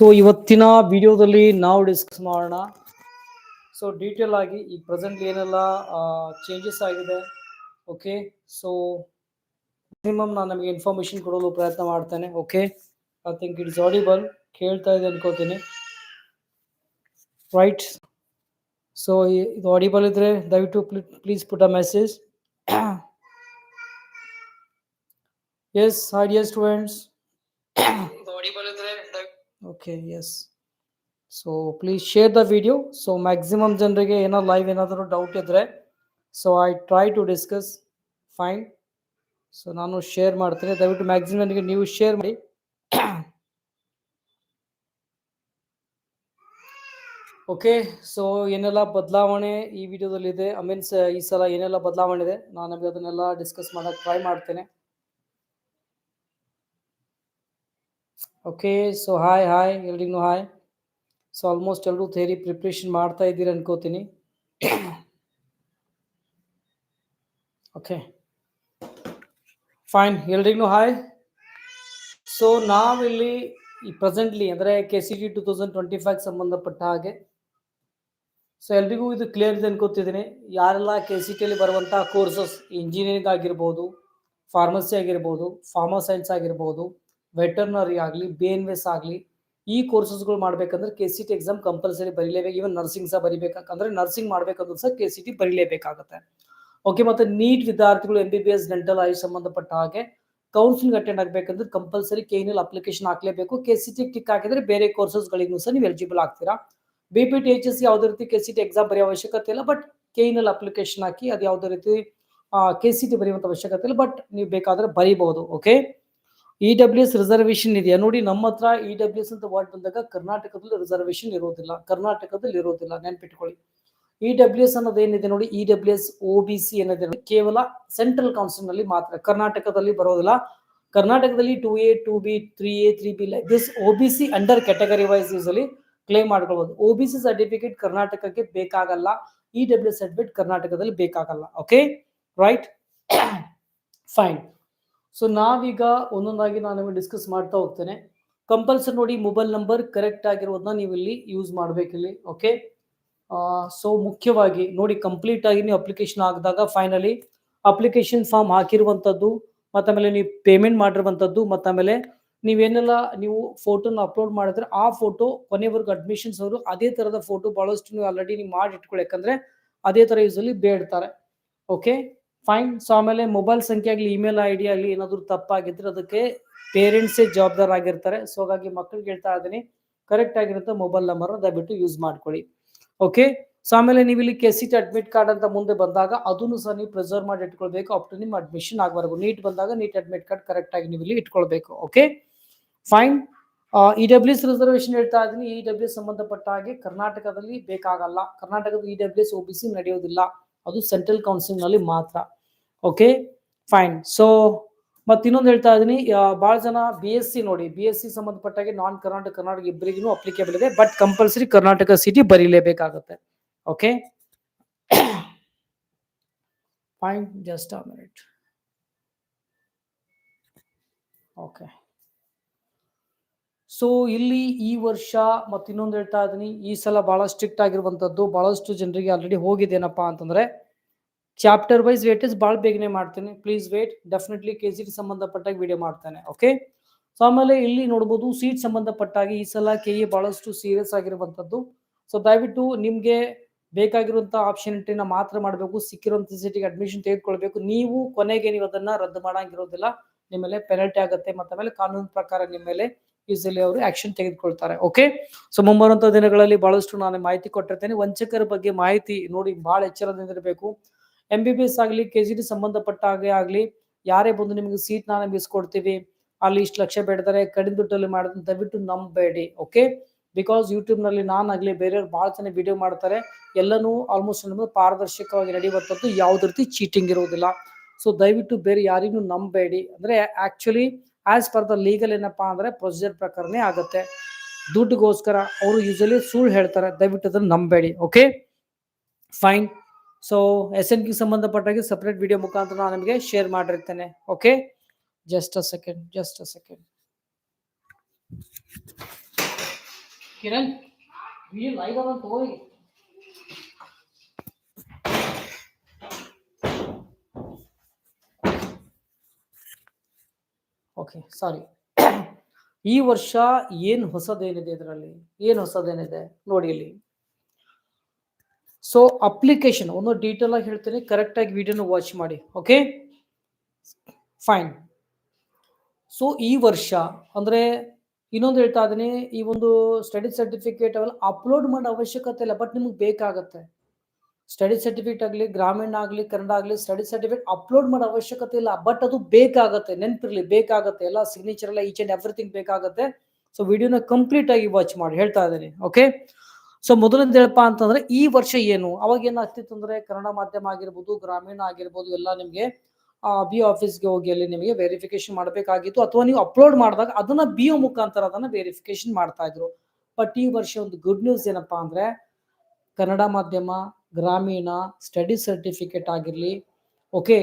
So ಇವತ್ತಿನ ವಿಡಿಯೋದಲ್ಲಿ ನಾವು ಡಿಸ್ಕಸ್ ಮಾಡೋಣ. ಸೊ ಡೀಟೇಲ್ ಆಗಿ ಈ ಪ್ರೆಸೆಂಟ್ ಏನೆಲ್ಲ ಚೇಂಜಸ್ ಆಗಿದೆ ಓಕೆ ಸೊ ಮಿನಿಮಮ್ ನಾನು ನಮಗೆ ಇನ್ಫಾರ್ಮೇಶನ್ ಕೊಡಲು ಪ್ರಯತ್ನ ಮಾಡ್ತೇನೆ okay I think it's audible ಕೇಳ್ತಾ ಇದೆ ಅನ್ಕೋತೀನಿ. ರೈಟ್ ಸೊ ಇದು ಆಡಿಬಲ್ ಇದ್ರೆ ದಯವಿಟ್ಟು please put a message yes idea students okay yes so please share the video so maximum ಜನರಿಗೆ ಏನೋ ಲೈವ್ ಏನಾದರೂ ಡೌಟ್ ಇದ್ದರೆ so I try to discuss fine so ನಾನು ಶೇರ್ ಮಾಡ್ತೀನಿ. ದಯವಿಟ್ಟು ಮ್ಯಾಕ್ಸಿಮಮ್ ನನಗೆ ನೀವು ಶೇರ್ ಮಾಡಿ. ಓಕೆ ಸೊ ಏನೆಲ್ಲ ಬದಲಾವಣೆ ಈ ವಿಡಿಯೋದಲ್ಲಿದೆ ಐ ಮೀನ್ಸ್ ಈ ಸಲ ಏನೆಲ್ಲ ಬದಲಾವಣೆ ಇದೆ? ನಾನು ನಮಗೆ ಅದನ್ನೆಲ್ಲ ಡಿಸ್ಕಸ್ ಮಾಡೋಕ್ಕೆ ಟ್ರೈ ಮಾಡ್ತೇನೆ. ಓಕೆ ಸೊ ಹಾಯ್ ಹಾಯ್ ಎಲ್ರಿಗೂ ಹಾಯ್ ಸೊ ಆಲ್ಮೋಸ್ಟ್ ಎಲ್ಲರೂ ಥೇರಿ ಪ್ರಿಪ್ರೇಷನ್ ಮಾಡ್ತಾ ಇದ್ದೀರಿ ಅನ್ಕೋತೀನಿ. ಓಕೆ ಫೈನ್ ಎಲ್ರಿಗೂ ಹಾಯ್ ಸೊ ನಾವಿಲ್ಲಿ ಈ ಪ್ರೆಸೆಂಟ್ಲಿ ಅಂದರೆ K C T two thousand twenty five ಸಂಬಂಧಪಟ್ಟ ಹಾಗೆ. ಸೊ ಎಲ್ರಿಗೂ ಇದು ಕ್ಲಿಯರ್ ಇದೆ ಅನ್ಕೋತಿದ್ದೀನಿ. ಯಾರೆಲ್ಲ ಕೆ ಸಿ ಟಿಯಲ್ಲಿ ಬರುವಂಥ ಕೋರ್ಸಸ್ ಇಂಜಿನಿಯರಿಂಗ್ ಆಗಿರ್ಬೋದು ಫಾರ್ಮಸಿ ಆಗಿರ್ಬೋದು ಫಾರ್ಮಾ ಸೈನ್ಸ್ ಆಗಿರ್ಬೋದು ವೆಟರ್ನರಿ ಆಗಲಿ, ಬಿ ಎನ್ ಎಸ್ ಆಗಲಿ, ಈ ಕೋರ್ಸಸ್ಗಳು ಮಾಡ್ಬೇಕಂದ್ರೆ K C T exam compulsory ಬರೀಲೇಬೇಕು. Even nursing ಸಹ ಬರಿಬೇಕಂದ್ರೆ ನರ್ಸಿಂಗ್ ಮಾಡ್ಬೇಕಂದ್ರೂ ಸಹ ಕೆ ಸಿ ಟಿ ಬರೀಲೇಬೇಕಾಗುತ್ತೆ. ಓಕೆ ಮತ್ತೆ ನೀಟ್ ವಿದ್ಯಾರ್ಥಿಗಳು M B B S dental AYUSH ಸಂಬಂಧಪಟ್ಟ ಹಾಗೆ ಕೌನ್ಸಿಲಿಂಗ್ ಅಟೆಂಡ್ ಆಗಬೇಕಂದ್ರೆ ಕಂಪಲ್ಸರಿ ಕೆ ಎಲ್ ಅಪ್ಲಿಕೇಶನ್ ಹಾಕಲೇಬೇಕು. ಕೆ ಸಿ ಟಿ ಟಿಕ್ ಹಾಕಿದ್ರೆ ಬೇರೆ ಕೋರ್ಸಸ್ಗಳಿಗೂ ಸಹ ನೀವು ಎಲಿಜಿಬಲ್ ಆಗ್ತೀರಾ. B P T H S ಯಾವುದೇ ರೀತಿ ಕೆ ಸಿ ಟಿ ಎಕ್ಸಾಮ್ ಬರೆಯೋ ಅವಶ್ಯಕತೆ ಇಲ್ಲ ಬಟ್ ಕೆ ಎಲ್ ಅಪ್ಲಿಕೇಶನ್ ಹಾಕಿ ಅದು ಯಾವುದೇ ರೀತಿ ಕೆ ಸಿ ಟಿ ಬರೆಯುವಂಥ ಅವಶ್ಯಕತೆ ಇಲ್ಲ ಬಟ್ ನೀವು ಬೇಕಾದರೆ ಬರೀಬಹುದು. Okay E W S reservation ಇದೆಯಾ? ನೋಡಿ ನಮ್ಮ ಹತ್ರ ಇ ಡಬ್ಲ್ಯೂ ಎಸ್ ಅಂತ ವರ್ಡ್ ಬಂದಾಗ ಕರ್ನಾಟಕದಲ್ಲಿ ರಿಸರ್ವೇಶನ್ ಇರೋದಿಲ್ಲ. ಕರ್ನಾಟಕದಲ್ಲಿ ಇರೋದಿಲ್ಲ. ನೆನ್ಪಿಟ್ಕೊಳ್ಳಿ. ಇ ಡಬ್ಲ್ಯೂ ಎಸ್ ಅನ್ನೋದು ಏನಿದೆ ನೋಡಿ? E W S O B C ಏನಿದೆ? ನೋಡಿ, ಕೇವಲ ಸೆಂಟ್ರಲ್ ಕೌನ್ಸಿಲ್ನಲ್ಲಿ ಮಾತ್ರ. ಕರ್ನಾಟಕದಲ್ಲಿ ಬರೋದಿಲ್ಲ. ಕರ್ನಾಟಕದಲ್ಲಿ two A two B three A three B like this O B C under category wise usually claim ಮಾಡ್ಕೊಳ್ಬೋದು. ಒ ಬಿ ಸಿ ಸರ್ಟಿಫಿಕೇಟ್ ಕರ್ನಾಟಕಕ್ಕೆ ಬೇಕಾಗಲ್ಲ. ಇ ಡಬ್ಲ್ಯೂ ಸರ್ಟಿಫಿಕೇಟ್ ಕರ್ನಾಟಕದಲ್ಲಿ ಬೇಕಾಗಲ್ಲ. ಓಕೆ ರೈಟ್ ಫೈನ್ ಸೊ ನಾವೀಗ ಒಂದೊಂದಾಗಿ ನಾನು ನಿಮಗೆ ಡಿಸ್ಕಸ್ ಮಾಡ್ತಾ ಹೋಗ್ತೇನೆ. ಕಂಪಲ್ಸರಿ ನೋಡಿ ಮೊಬೈಲ್ ನಂಬರ್ ಕರೆಕ್ಟ್ ಆಗಿರೋದನ್ನ ನೀವು ಇಲ್ಲಿ ಯೂಸ್ ಮಾಡಬೇಕಿಲ್ಲಿ ಓಕೆ ಸೊ ಮುಖ್ಯವಾಗಿ ನೋಡಿ ಕಂಪ್ಲೀಟ್ ಆಗಿ ನೀವು ಅಪ್ಲಿಕೇಶನ್ ಹಾಕಿದಾಗ ಫೈನಲಿ ಅಪ್ಲಿಕೇಶನ್ ಫಾರ್ಮ್ ಹಾಕಿರುವಂಥದ್ದು ಮತ್ತೆ ಆಮೇಲೆ ನೀವು ಪೇಮೆಂಟ್ ಮಾಡಿರುವಂಥದ್ದು ಮತ್ತೆ ಆಮೇಲೆ ನೀವೇನೆಲ್ಲ ನೀವು ಫೋಟೋನ ಅಪ್ಲೋಡ್ ಮಾಡಿದ್ರೆ ಆ ಫೋಟೋ ಕೊನೆವರೆಗೂ ಅಡ್ಮಿಷನ್ಸ್ ಅವರು ಅದೇ ಥರದ ಫೋಟೋ ಭಾಳಷ್ಟು ನೀವು ಆಲ್ರೆಡಿ ನೀವು ಮಾಡಿ ಇಟ್ಕೊಳ್ಳಿ ಯಾಕಂದರೆ ಅದೇ ತರ ಯೂಸಲ್ಲಿ ಬೇಡ್ತಾರೆ ಓಕೆ ಫೈನ್ ಸೊ ಆಮೇಲೆ ಮೊಬೈಲ್ ಸಂಖ್ಯೆ ಆಗಲಿ ಇಮೇಲ್ ಐ ಡಿ ಆಗಲಿ ಏನಾದರೂ ತಪ್ಪಾಗಿದ್ರೆ ಅದಕ್ಕೆ ಪೇರೆಂಟ್ಸೇ ಜವಾಬ್ದಾರ ಆಗಿರ್ತಾರೆ. ಸೊ ಹಾಗಾಗಿ ಮಕ್ಕಳಿಗೆ ಹೇಳ್ತಾ ಇದ್ದೀನಿ ಕರೆಕ್ಟ್ ಆಗಿರುತ್ತೆ ಮೊಬೈಲ್ ನಂಬರ್ ದಯವಿಟ್ಟು ಯೂಸ್ ಮಾಡ್ಕೊಳ್ಳಿ. ಓಕೆ ಸೊ ಆಮೇಲೆ ನೀವು ಇಲ್ಲಿ ಕೆ ಸಿ ಅಡ್ಮಿಟ್ ಕಾರ್ಡ್ ಅಂತ ಮುಂದೆ ಬಂದಾಗ ಅದನ್ನು ಸಹ ನೀವು ಪ್ರಿಸರ್ವ್ ಮಾಡಿ ಇಟ್ಕೊಳ್ಬೇಕು. ಅಪ್ ಟು ನಿಮ್ಮ ಅಡ್ಮಿಷನ್ ಆಗಬಾರ್ದು ನೀಟ್ ಬಂದಾಗ ನೀಟ್ ಅಡ್ಮಿಟ್ ಕಾರ್ಡ್ ಕರೆಕ್ಟ್ ಆಗಿ ನೀವು ಇಲ್ಲಿ ಇಟ್ಕೊಳ್ಬೇಕು. Okay fine E W S reservation ಹೇಳ್ತಾ ಇದ್ದೀನಿ. ಇ ಡಬ್ಲ್ಯೂ ಎಸ್ ಸಂಬಂಧಪಟ್ಟ ಹಾಗೆ ಕರ್ನಾಟಕದಲ್ಲಿ ಬೇಕಾಗಲ್ಲ. ಕರ್ನಾಟಕದ E W S O B C ನಡೆಯೋದಿಲ್ಲ. ಅದು ಸೆಂಟ್ರಲ್ ಕೌನ್ಸಿಲ್ನಲ್ಲಿ ಮಾತ್ರ. ಓಕೆ ಫೈನ್ ಸೊ ಮತ್ತೆ ಇನ್ನೊಂದು ಹೇಳ್ತಾ ಇದ್ದೀನಿ ಬಹಳ ಜನ ಬಿ ಎಸ್ ಸಿ ನೋಡಿ ಬಿ ಎಸ್ ಸಿ ಸಂಬಂಧಪಟ್ಟಾಗೆ ನಾನ್ ಕರ್ನಾಟಕ ಕರ್ನಾಟಕ ಇಬ್ಬರಿಗೂ ಅಪ್ಲಿಕೇಬಲ್ ಇದೆ but compulsory Karnataka CET ಬರೀಲೇಬೇಕಾಗುತ್ತೆ. Okay fine just a minute okay so ಇಲ್ಲಿ ಈ ವರ್ಷ ಮತ್ತೆ ಇನ್ನೊಂದು ಹೇಳ್ತಾ ಇದ್ದೀನಿ ಈ ಸಲ ಬಹಳ ಸ್ಟ್ರಿಕ್ಟ್ ಆಗಿರುವಂತದ್ದು ಬಹಳಷ್ಟು ಜನರಿಗೆ ಆಲ್ರೆಡಿ ಹೋಗಿದ್ದೇನಪ್ಪಾ ಅಂತಂದ್ರೆ ಚಾಪ್ಟರ್ ವೈಸ್ ವೇಟೇಜ್ ಭಾಳ ಬೇಗನೆ ಮಾಡ್ತೀನಿ. Please wait definitely K C T ಸಂಬಂಧಪಟ್ಟಾಗಿ video ಮಾಡ್ತೇನೆ ಓಕೆ ಸೊ ಆಮೇಲೆ ಇಲ್ಲಿ ನೋಡ್ಬೋದು ಸೀಟ್ ಸಂಬಂಧಪಟ್ಟಾಗಿ ಈ ಸಲ ಕೆ ಎ ಬಹಳಷ್ಟು ಸೀರಿಯಸ್ ಆಗಿರುವಂತದ್ದು. ಸೊ ದಯವಿಟ್ಟು ನಿಮ್ಗೆ ಬೇಕಾಗಿರುವಂತ ಆಪ್ಷನಿಟಿನ ಮಾತ್ರ ಮಾಡಬೇಕು ಸಿಕ್ಕಿರುವಂತ ಸೀಟಿಗೆ ಅಡ್ಮಿಷನ್ ತೆಗೆದುಕೊಳ್ಬೇಕು. ನೀವು ಕೊನೆಗೆ ನೀವು ಅದನ್ನ ರದ್ದು ಮಾಡಂಗಿರೋದಿಲ್ಲ. ನಿಮ್ಮ ಮೇಲೆ ಪೆನಲ್ಟಿ ಆಗುತ್ತೆ ಮತ್ತೆ ಆಮೇಲೆ ಕಾನೂನು ಪ್ರಕಾರ ನಿಮ್ಮ ಮೇಲೆ ಈಸಿಲಿ ಅವರು ಆಕ್ಷನ್ ತೆಗೆದುಕೊಳ್ತಾರೆ ಓಕೆ ಸೊ ಮುಂಬರುವಂತ ದಿನಗಳಲ್ಲಿ ಬಹಳಷ್ಟು ನಾನು ಮಾಹಿತಿ ಕೊಟ್ಟಿರ್ತೇನೆ. ವಂಚಕರ ಬಗ್ಗೆ ಮಾಹಿತಿ ನೋಡಿ ಬಹಳ ಎಚ್ಚರದಿಂದ ಇರಬೇಕು. ಎಂ ಬಿ ಬಿ ಎಸ್ ಆಗಲಿ ಕೆ ಜಿ ಡಿ ಸಂಬಂಧಪಟ್ಟ ಹಾಗೆ ಆಗಲಿ, ಯಾರೇ ಬಂದು ನಿಮಗೆ ಸೀಟ್ ನಾನು ಬಿಸ್ಕೊಡ್ತೀವಿ, ಅಲ್ಲಿ ಇಷ್ಟು ಲಕ್ಷ ಬೇಡ್ತಾರೆ, ಕಡಿಮೆ ದುಡ್ಡಲ್ಲಿ ಮಾಡಿದ್ರೆ ದಯವಿಟ್ಟು ನಂಬಬೇಡಿ ಓಕೆ ಬಿಕಾಸ್ ಯೂಟ್ಯೂಬ್ನಲ್ಲಿ ನಲ್ಲಿ ಆಗಲಿ ಬೇರೆಯವ್ರು ಬಹಳ ಜನ ವಿಡಿಯೋ ಮಾಡ್ತಾರೆ. ಎಲ್ಲನೂ ಆಲ್ಮೋಸ್ಟ್ ನಿಮ್ಮದು ಪಾರದರ್ಶಕವಾಗಿ ನಡೆಯುವಂಥದ್ದು ಯಾವುದೇ ರೀತಿ ಚೀಟಿಂಗ್ ಇರುವುದಿಲ್ಲ. ಸೊ ದಯವಿಟ್ಟು ಬೇರೆ ಯಾರಿಗೂ ನಂಬಬೇಡಿ. ಅಂದ್ರೆ actually as per the legal ಏನಪ್ಪಾ ಅಂದ್ರೆ ಪ್ರೊಸೀಜರ್ ಪ್ರಕಾರನೇ ಆಗುತ್ತೆ. ದುಡ್ಡುಗೋಸ್ಕರ ಅವರು ಯೂಶಲಿ ಸುಳ್ಳು ಹೇಳ್ತಾರೆ, ದಯವಿಟ್ಟು ಅದನ್ನ ನಂಬಬೇಡಿ ಓಕೆ ಫೈನ್ ಸೊ ಎಸ್ ಎನ್ಗೆ ಸಂಬಂಧಪಟ್ಟಾಗೆ ಸಪ್ರೇಟ್ ವಿಡಿಯೋ ಮುಖಾಂತರ ನಾನು ನಿಮಗೆ share ಮಾಡಿರ್ತೇನೆ okay just a second just a second Kiran ಈ ಲೈವ್ ಅದಂತ ಹೋಗಿ. ಓಕೆ ಸಾರಿ ಈ ವರ್ಷ ಏನು ಹೊಸದೇನಿದೆ ಇದರಲ್ಲಿ? ಏನು ಹೊಸದೇನಿದೆ? ನೋಡಿ ಇಲ್ಲಿ. ಸೊ ಅಪ್ಲಿಕೇಶನ್ ಒಂದು ಡೀಟೇಲ್ ಆಗಿ ಹೇಳ್ತೀನಿ ಕರೆಕ್ಟಾಗಿ ವಿಡಿಯೋನ ವಾಚ್ ಮಾಡಿ ಓಕೆ ಫೈನ್ ಸೊ ಈ ವರ್ಷ ಅಂದ್ರೆ ಇನ್ನೊಂದು ಹೇಳ್ತಾ ಇದ್ದೀನಿ ಈ ಒಂದು ಸ್ಟಡಿ ಸರ್ಟಿಫಿಕೇಟ್ ಅವೆಲ್ಲ ಅಪ್ಲೋಡ್ ಮಾಡೋ ಅವಶ್ಯಕತೆ ಇಲ್ಲ ಬಟ್ ನಿಮ್ಗೆ ಬೇಕಾಗತ್ತೆ. ಸ್ಟಡಿ ಸರ್ಟಿಫಿಕೇಟ್ ಆಗಲಿ, ಗ್ರಾಮೀಣ ಆಗಲಿ, ಕನ್ನಡ ಆಗಲಿ ಸ್ಟಡಿ ಸರ್ಟಿಫಿಕೇಟ್ ಅಪ್ಲೋಡ್ ಮಾಡೋ ಅವಶ್ಯಕತೆ ಇಲ್ಲ. ಬಟ್ ಅದು ಬೇಕಾಗುತ್ತೆ, ನೆನಪಿರಲಿ, ಬೇಕಾಗುತ್ತೆ. ಎಲ್ಲ ಸಿಗ್ನೇಚರ್ ಎಲ್ಲ ಈಚ್ ಅಂಡ್ ಎವ್ರಿಥಿಂಗ್ ಬೇಕಾಗತ್ತೆ. ಸೊ ವಿಡಿಯೋನ ಕಂಪ್ಲೀಟ್ ಆಗಿ ವಾಚ್ ಮಾಡಿ, ಹೇಳ್ತಾ ಇದ್ದೀನಿ ಓಕೆ ಸೊ ಮೊದಲನೇದು ಹೇಳಪ್ಪ ಅಂತಂದ್ರೆ, ಈ ವರ್ಷ ಏನು? ಅವಾಗ ಏನಾಗ್ತಿತ್ತು ಅಂದ್ರೆ, ಕನ್ನಡ ಮಾಧ್ಯಮ ಆಗಿರ್ಬೋದು, ಗ್ರಾಮೀಣ ಆಗಿರ್ಬೋದು, ಎಲ್ಲ ನಿಮಗೆ ಬಿ ಆಫೀಸ್ಗೆ ಹೋಗಿ ಅಲ್ಲಿ ನಿಮಗೆ ವೆರಿಫಿಕೇಶನ್ ಮಾಡಬೇಕಾಗಿತ್ತು. ಅಥವಾ ನೀವು ಅಪ್ಲೋಡ್ ಮಾಡಿದಾಗ ಅದನ್ನ ಬಿ ಒ ಮುಖಾಂತರ ಅದನ್ನ ವೆರಿಫಿಕೇಶನ್ ಮಾಡ್ತಾ ಇದ್ರು. ಬಟ್ ಈ ವರ್ಷ ಒಂದು ಗುಡ್ ನ್ಯೂಸ್ ಏನಪ್ಪಾ ಅಂದ್ರೆ, ಕನ್ನಡ ಮಾಧ್ಯಮ ಗ್ರಾಮೀಣ ಸ್ಟಡಿ ಸರ್ಟಿಫಿಕೇಟ್ ಆಗಿರಲಿ, ಓಕೆ,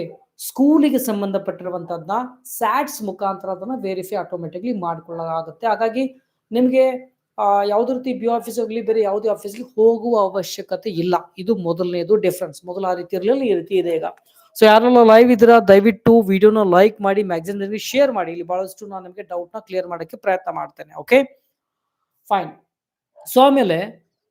ಸ್ಕೂಲಿಗೆ ಸಂಬಂಧಪಟ್ಟಿರುವಂಥದ್ದನ್ನ ಸ್ಯಾಟ್ಸ್ ಮುಖಾಂತರ ಅದನ್ನ ವೆರಿಫೈ ಆಟೋಮೆಟಿಕ್ಲಿ ಮಾಡ್ಕೊಳ್ಳಾಗುತ್ತೆ ಹಾಗಾಗಿ ನಿಮಗೆ ಯಾವುದೇ ರೀತಿ ಬಿ ಆಫೀಸ್ ಹೋಗ್ಲಿ, ಬೇರೆ ಯಾವುದೇ ಆಫೀಸ್ಗೆ ಹೋಗುವ ಅವಶ್ಯಕತೆ ಇಲ್ಲ. ಇದು ಮೊದಲನೇದು ಡಿಫ್ರೆನ್ಸ್ ಮೊದಲು ಆ ರೀತಿ ಇರಲಿಲ್ಲ, ಈ ರೀತಿ ಇದೆ ಈಗ. ಸೊ ಯಾರೆಲ್ಲ ಲೈವ್ ಇದ್ದೀರಾ, ದಯವಿಟ್ಟು ವಿಡಿಯೋನ ಲೈಕ್ ಮಾಡಿ ಮ್ಯಾಗ್ಝಿನ್ ಶೇರ್ ಮಾಡಿ. ಇಲ್ಲಿ ಬಹಳಷ್ಟು ನಾನು ನಿಮಗೆ ಡೌಟ್ನ ಕ್ಲಿಯರ್ ಮಾಡೋಕ್ಕೆ ಪ್ರಯತ್ನ ಮಾಡ್ತೇನೆ ಓಕೆ ಫೈನ್ ಸೊ ಆಮೇಲೆ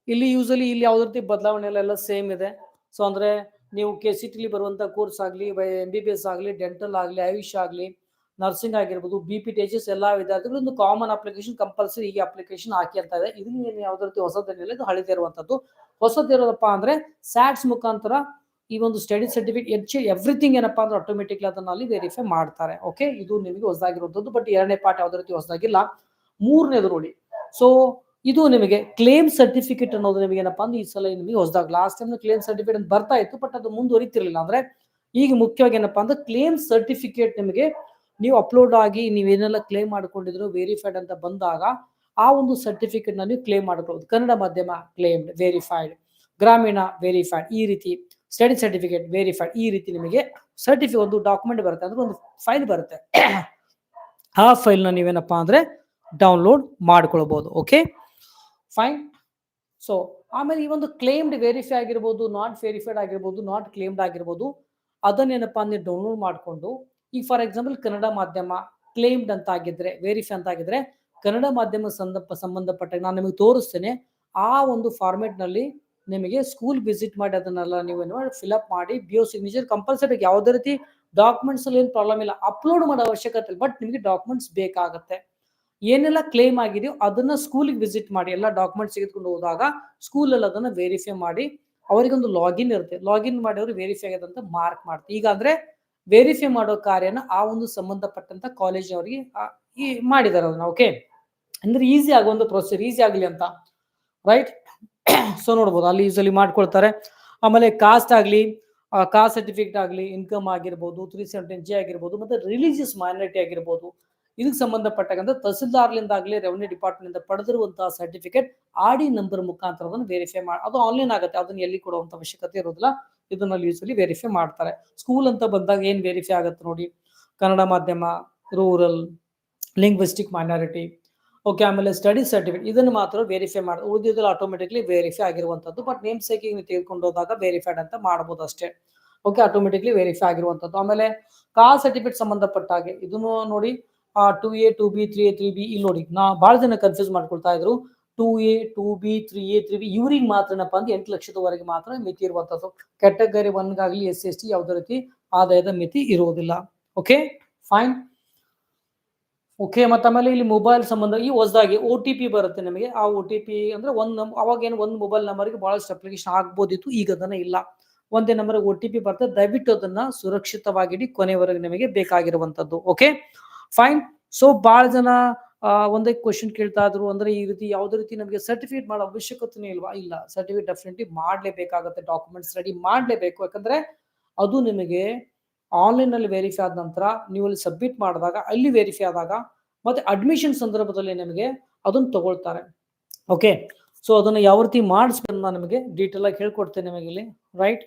ಇಲ್ಲಿ ಯೂಸಲಿ ಇಲ್ಲಿ ಯಾವುದೇ ರೀತಿ ಬದಲಾವಣೆ ಎಲ್ಲ ಸೇಮ್ ಇದೆ. ಸೊ ಅಂದ್ರೆ ನೀವು ಕೆ ಸಿ ಟಿಲಿ ಬರುವಂತ ಕೋರ್ಸ್ ಆಗಲಿ ಎಂ ಬಿ ಬಿ ಎಸ್ ಆಗಲಿ ಡೆಂಟಲ್ ಆಗಲಿ ಆಯುಷ್ ಆಗಲಿ ನರ್ಸಿಂಗ್ ಆಗಿರ್ಬೋದು ಬಿ ಪಿ ಟಿ ಎಲ್ಲ ವಿದ್ಯಾರ್ಥಿಗಳು ಒಂದು ಕಾಮನ್ ಅಪ್ಲಿಕೇಶನ್ ಕಂಪಲ್ಸರಿ ಈ ಅಪ್ಲಿಕೇಶನ್ ಹಾಕಿ ಅಂತ ಇದೆ. ಇದನ್ನ ಏನು ಯಾವುದೇ ರೀತಿ ಹೊಸದೇನಿಲ್ಲ ಇದು ಹಳದಿರುವಂಥದ್ದು ಹೊಸದಿರೋದಪ್ಪ ಅಂದ್ರೆ ಸ್ಯಾಟ್ಸ್ ಮುಖಾಂತರ ಈ ಒಂದು ಸ್ಟಡಿ ಸರ್ಟಿಫಿಕೇಟ್ ಎಚ್ ಎವ್ರಿಥಿಂಗ್ ಏನಪ್ಪಾ ಅಂದ್ರೆ ಆಟೋಮೆಟಿಕ್ಲಿ ಅದನ್ನ ಅಲ್ಲಿ ವೆರಿಫೈ ಮಾಡ್ತಾರೆ. ಓಕೆ ಇದು ನಿಮಗೆ ಹೊಸದಾಗಿರುವಂತದ್ದು ಬಟ್ ಎರಡನೇ ಪಾರ್ಟ್ ಯಾವುದೇ ರೀತಿ ಹೊಸದಾಗಿಲ್ಲ. ಮೂರನೇದು ನೋಡಿ. ಸೊ ಇದು ನಿಮಗೆ ಕ್ಲೇಮ್ ಸರ್ಟಿಫಿಕೇಟ್ ಅನ್ನೋದು ನಿಮಗೆ ಏನಪ್ಪಾ ಅಂದ್ರೆ ಈ ಸಲ ನಿಮಗೆ ಹೊಸದಾಗ ಲಾಸ್ಟ್ ಟೈಮ್ ಕ್ಲೇಮ್ ಸರ್ಟಿಫಿಕೇಟ್ ಅಂತ ಬರ್ತಾ ಇತ್ತು ಬಟ್ ಅದು ಮುಂದುವರಿತಿರ್ಲಿಲ್ಲ. ಅಂದ್ರೆ ಈಗ ಮುಖ್ಯವಾಗಿ ಏನಪ್ಪಾ ಅಂದ್ರೆ ಕ್ಲೇಮ್ ಸರ್ಟಿಫಿಕೇಟ್ ನಿಮಗೆ ನೀವು ಅಪ್ಲೋಡ್ ಆಗಿ ನೀವೇನೆಲ್ಲ ಕ್ಲೇಮ್ ಮಾಡ್ಕೊಂಡಿದ್ರು ವೆರಿಫೈಡ್ ಅಂತ ಬಂದಾಗ ಆ ಒಂದು ಸರ್ಟಿಫಿಕೇಟ್ ನೀವು ಕ್ಲೇಮ್ ಮಾಡ್ಕೊಳ್ಳೋದು. ಕನ್ನಡ ಮಾಧ್ಯಮ ಕ್ಲೇಮ್ಡ್ ವೆರಿಫೈಡ್ ಗ್ರಾಮೀಣ ವೆರಿಫೈಡ್ ಈ ರೀತಿ ಸ್ಟಡಿ ಸರ್ಟಿಫಿಕೇಟ್ ವೆರಿಫೈಡ್ ಈ ರೀತಿ ನಿಮಗೆ ಸರ್ಟಿಫಿಕೇಟ್ ಒಂದು ಡಾಕ್ಯುಮೆಂಟ್ ಬರುತ್ತೆ. ಅಂದ್ರೆ ಒಂದು ಫೈಲ್ ಬರುತ್ತೆ. ಆ ಫೈಲ್ನ ನೀವೇನಪ್ಪಾ ಅಂದ್ರೆ ಡೌನ್ಲೋಡ್ ಮಾಡ್ಕೊಳ್ಬಹುದು ಓಕೆ ಫೈನ್ ಸೊ ಆಮೇಲೆ ಈ ಒಂದು ಕ್ಲೇಮ್ಡ್ ವೆರಿಫೈ ಆಗಿರ್ಬೋದು ನಾಟ್ ವೆರಿಫೈಡ್ ಆಗಿರ್ಬೋದು ನಾಟ್ ಕ್ಲೇಮ್ಡ್ ಆಗಿರ್ಬೋದು, ಅದನ್ನೇನಪ್ಪ ಅಂದ್ರೆ ಡೌನ್ಲೋಡ್ ಮಾಡಿಕೊಂಡು, ಈಗ ಫಾರ್ ಎಕ್ಸಾಂಪಲ್ ಕನ್ನಡ ಮಾಧ್ಯಮ ಕ್ಲೇಮ್ಡ್ ಅಂತ ಆಗಿದ್ರೆ ವೆರಿಫೈ ಅಂತ ಆಗಿದ್ರೆ, ಕನ್ನಡ ಮಾಧ್ಯಮ ಸಂದರ್ಭ ಸಂಬಂಧಪಟ್ಟ ನಾನು ನಿಮಗೆ ತೋರಿಸ್ತೇನೆ, ಆ ಒಂದು ಫಾರ್ಮೆಟ್ನಲ್ಲಿ ನಿಮಗೆ ಸ್ಕೂಲ್ ವಿಸಿಟ್ ಮಾಡಿ ಅದನ್ನೆಲ್ಲ ನೀವು ಫಿಲಪ್ ಮಾಡಿ ಬಿಒ ಸಿಗ್ನೇಚರ್ ಕಂಪಲ್ಸರಿ ಯಾವುದೇ ರೀತಿ ಡಾಕ್ಯುಮೆಂಟ್ಸ್ ಅಲ್ಲಿ ಏನು ಪ್ರಾಬ್ಲಮ್ ಇಲ್ಲ ಅಪ್ಲೋಡ್ ಮಾಡೋ ಅವಶ್ಯಕತೆ ಇಲ್ಲ ಬಟ್ ನಿಮಗೆ ಡಾಕ್ಯುಮೆಂಟ್ಸ್ ಬೇಕಾಗುತ್ತೆ. ಏನೆಲ್ಲ ಕ್ಲೇಮ್ ಆಗಿದೆಯೋ ಅದನ್ನ ಸ್ಕೂಲಿಗೆ ವಿಸಿಟ್ ಮಾಡಿ, ಎಲ್ಲ ಡಾಕ್ಯುಮೆಂಟ್ಸ್ ತೆಗೆದುಕೊಂಡು ಹೋದಾಗ ಸ್ಕೂಲಲ್ಲಿ ಅದನ್ನ ವೆರಿಫೈ ಮಾಡಿ, ಅವರಿಗೊಂದು ಲಾಗಿನ್ ಇರುತ್ತೆ. ಲಾಗಿನ್ ಮಾಡಿ ಅವರು ವೆರಿಫೈ ಆಗದಂತ ಮಾರ್ಕ್ ಮಾಡ್ತಾರೆ ಈಗ ಅಂದ್ರೆ ವೆರಿಫೈ ಮಾಡೋ ಕಾರ್ಯನ ಆ ಒಂದು ಸಂಬಂಧಪಟ್ಟಂತ ಕಾಲೇಜ್ ಅವರಿಗೆ ಮಾಡಿದ್ದಾರೆ ಅದನ್ನ ಓಕೆ ಅಂದ್ರೆ ಈಸಿ ಒಂದು ಪ್ರೊಸೀಜರ್ ಈಸಿ ಆಗಲಿ ಅಂತ ರೈಟ್ ಸೊ ನೋಡ್ಬೋದು, ಅಲ್ಲಿ ಈಸಲಿ ಮಾಡ್ಕೊಳ್ತಾರೆ. ಆಮೇಲೆ ಕಾಸ್ಟ್ ಆಗಲಿ ಕಾಸ್ಟ್ ಸರ್ಟಿಫಿಕೇಟ್ ಆಗಲಿ ಇನ್ಕಮ್ ಆಗಿರ್ಬೋದು ತ್ರೀ ಸೆವೆಂಟೀನ್ ಜಿ ಆಗಿರ್ಬೋದು, ಮತ್ತೆ ರಿಲಿಜಿಯಸ್ ಮೈನಾರಿಟಿ ಆಗಿರ್ಬೋದು. ಇದಕ್ಕೆ ಸಂಬಂಧಪಟ್ಟಂತ ತಹಸೀಲ್ದಾರ್ಲಿಂದ ಆಗಲಿ ರೆವೆನ್ಯೂ ಡಿಪಾರ್ಟ್ಮೆಂಟ್ ಪಡೆದಿರುವಂತಹ ಸರ್ಟಿಫಿಕೇಟ್ ಆಡಿ ನಂಬರ್ ಮುಖಾಂತರ ಅದನ್ನು ವೆರಿಫೈ ಮಾಡಿ ಅದು ಆನ್ಲೈನ್ ಆಗುತ್ತೆ, ಅದನ್ನ ಎಲ್ಲಿ ಕೊಡುವಂತ ಅವಶ್ಯಕತೆ ಇರೋದಿಲ್ಲ, ಇದನ್ನ ಯೂಸಲಿ ವೆರಿಫೈ ಮಾಡ್ತಾರೆ. ಸ್ಕೂಲ್ ಅಂತ ಬಂದಾಗ ಏನ್ ವೆರಿಫೈ ಆಗುತ್ತೆ ನೋಡಿ? ಕನ್ನಡ ಮಾಧ್ಯಮ ರೂರಲ್ ಲಿಂಗ್ವಿಸ್ಟಿಕ್ ಮೈನಾರಿಟಿ ಓಕೆ ಆಮೇಲೆ ಸ್ಟಡಿ ಸರ್ಟಿಫಿಕೇಟ್ ಇದನ್ನು ಮಾತ್ರ ವೆರಿಫೈ ಮಾಡಿ ಉಳಿದಿದ್ದಲ್ಲಿ ಆಟೋಮೆಟಿಕ್ಲಿ ವೆರಿಫೈ ಆಗಿರುವಂಥದ್ದು ಬಟ್ ನೇಮ್ ಸೇಕಿಂಗ್ ತೆಗೆದುಕೊಂಡು ಹೋದಾಗ ವೆರಿಫೈಡ್ ಅಂತ ಮಾಡ್ಬೋದು ಅಷ್ಟೇ. ಓಕೆ ಆಟೋಮೆಟಿಕ್ಲಿ ವೆರಿಫೈ ಆಗಿರುವಂಥದ್ದು ಆಮೇಲೆ ಕಾಸ್ಟ್ ಸರ್ಟಿಫಿಕೇಟ್ ಸಂಬಂಧಪಟ್ಟ ಹಾಗೆ, ಇದನ್ನು ನೋಡಿ two A two B three A three B ಇಲ್ಲಿ ನೋಡಿ, ನಾ ಭಾಳ ಜನ ಕನ್ಫ್ಯೂಸ್ ಮಾಡ್ಕೊಳ್ತಾ ಇದ್ರು. Two A two B three A three B ಇವ್ರಿಗೆ ಮಾತ್ರ ಏನಪ್ಪಾ ಅಂದ್ರೆ ಎಂಟು ಲಕ್ಷದವರೆಗೆ ಮಾತ್ರ ಮಿತಿ ಇರುವಂಥದ್ದು ಕ್ಯಾಟಗರಿ ಒನ್ಗಾಗಲಿ ಎಸ್ ಎಸ್, ಟಿ ಯಾವುದೇ ರೀತಿ ಆದಾಯದ ಮಿತಿ ಇರುವುದಿಲ್ಲ ಓಕೆ ಫೈನ್ ಓಕೆ ಮತ್ತೆ ಆಮೇಲೆ ಇಲ್ಲಿ ಮೊಬೈಲ್ ಸಂಬಂಧ, ಈ ಹೊಸದಾಗಿ ಒ ಟಿ ಪಿ ಬರುತ್ತೆ ನಿಮಗೆ. ಆ ಒ ಟಿ ಪಿ ಅಂದ್ರೆ ಒಂದು ಅವಾಗ ಏನು ಒಂದು ಮೊಬೈಲ್ ನಂಬರ್ಗೆ ಬಹಳಷ್ಟು ಅಪ್ಲಿಕೇಶನ್ ಆಗ್ಬೋದಿತ್ತು, ಈಗ ಅದನ್ನ ಇಲ್ಲ. ಒಂದೇ ನಂಬರ್ ಒ ಟಿ ಪಿ ಬರ್ತದೆ, ದಯವಿಟ್ಟು ಅದನ್ನ ಸುರಕ್ಷಿತವಾಗಿಡಿ ಕೊನೆವರೆಗೆ ನಿಮಗೆ ಬೇಕಾಗಿರುವಂತದ್ದು. ಓಕೆ ಫೈನ್ ಸೊ ಬಹಳ ಜನ ಒಂದೇ ಕ್ವಶನ್ ಕೇಳ್ತಾ ಇದ್ರು. ಅಂದ್ರೆ ಈ ರೀತಿ ಯಾವುದೇ ರೀತಿ ನಮಗೆ ಸರ್ಟಿಫಿಕೇಟ್ ಮಾಡೋ ಅವಶ್ಯಕತೆನೇ ಇಲ್ವಾ? ಇಲ್ಲ. ಸರ್ಟಿಫಿಕೇಟ್ ಡೆಫಿನೆಟ್ಲಿ ಮಾಡ್ಲೇಬೇಕಾಗುತ್ತೆ ಡಾಕ್ಯುಮೆಂಟ್ಸ್ ರೆಡಿ ಮಾಡಲೇಬೇಕು. ಯಾಕಂದ್ರೆ ಅದು ನಿಮಗೆ ಆನ್ಲೈನ್ ಅಲ್ಲಿ ವೆರಿಫೈ ಆದ ನಂತರ ನೀವು ಅಲ್ಲಿ ಸಬ್ಮಿಟ್ ಮಾಡಿದಾಗ, ಅಲ್ಲಿ ವೆರಿಫೈ ಆದಾಗ ಮತ್ತೆ ಅಡ್ಮಿಷನ್ ಸಂದರ್ಭದಲ್ಲಿ ನಿಮಗೆ ಅದನ್ನ ತಗೊಳ್ತಾರೆ. ಓಕೆ ಸೊ ಅದನ್ನ ಯಾವ ರೀತಿ ಮಾಡಿಸ್ಬೇಕು ನಾನು ನಿಮಗೆ ಡೀಟೇಲ್ ಆಗಿ ಹೇಳ್ಕೊಡ್ತೇನೆ ನಿಮಗೆ ಇಲ್ಲಿ ರೈಟ್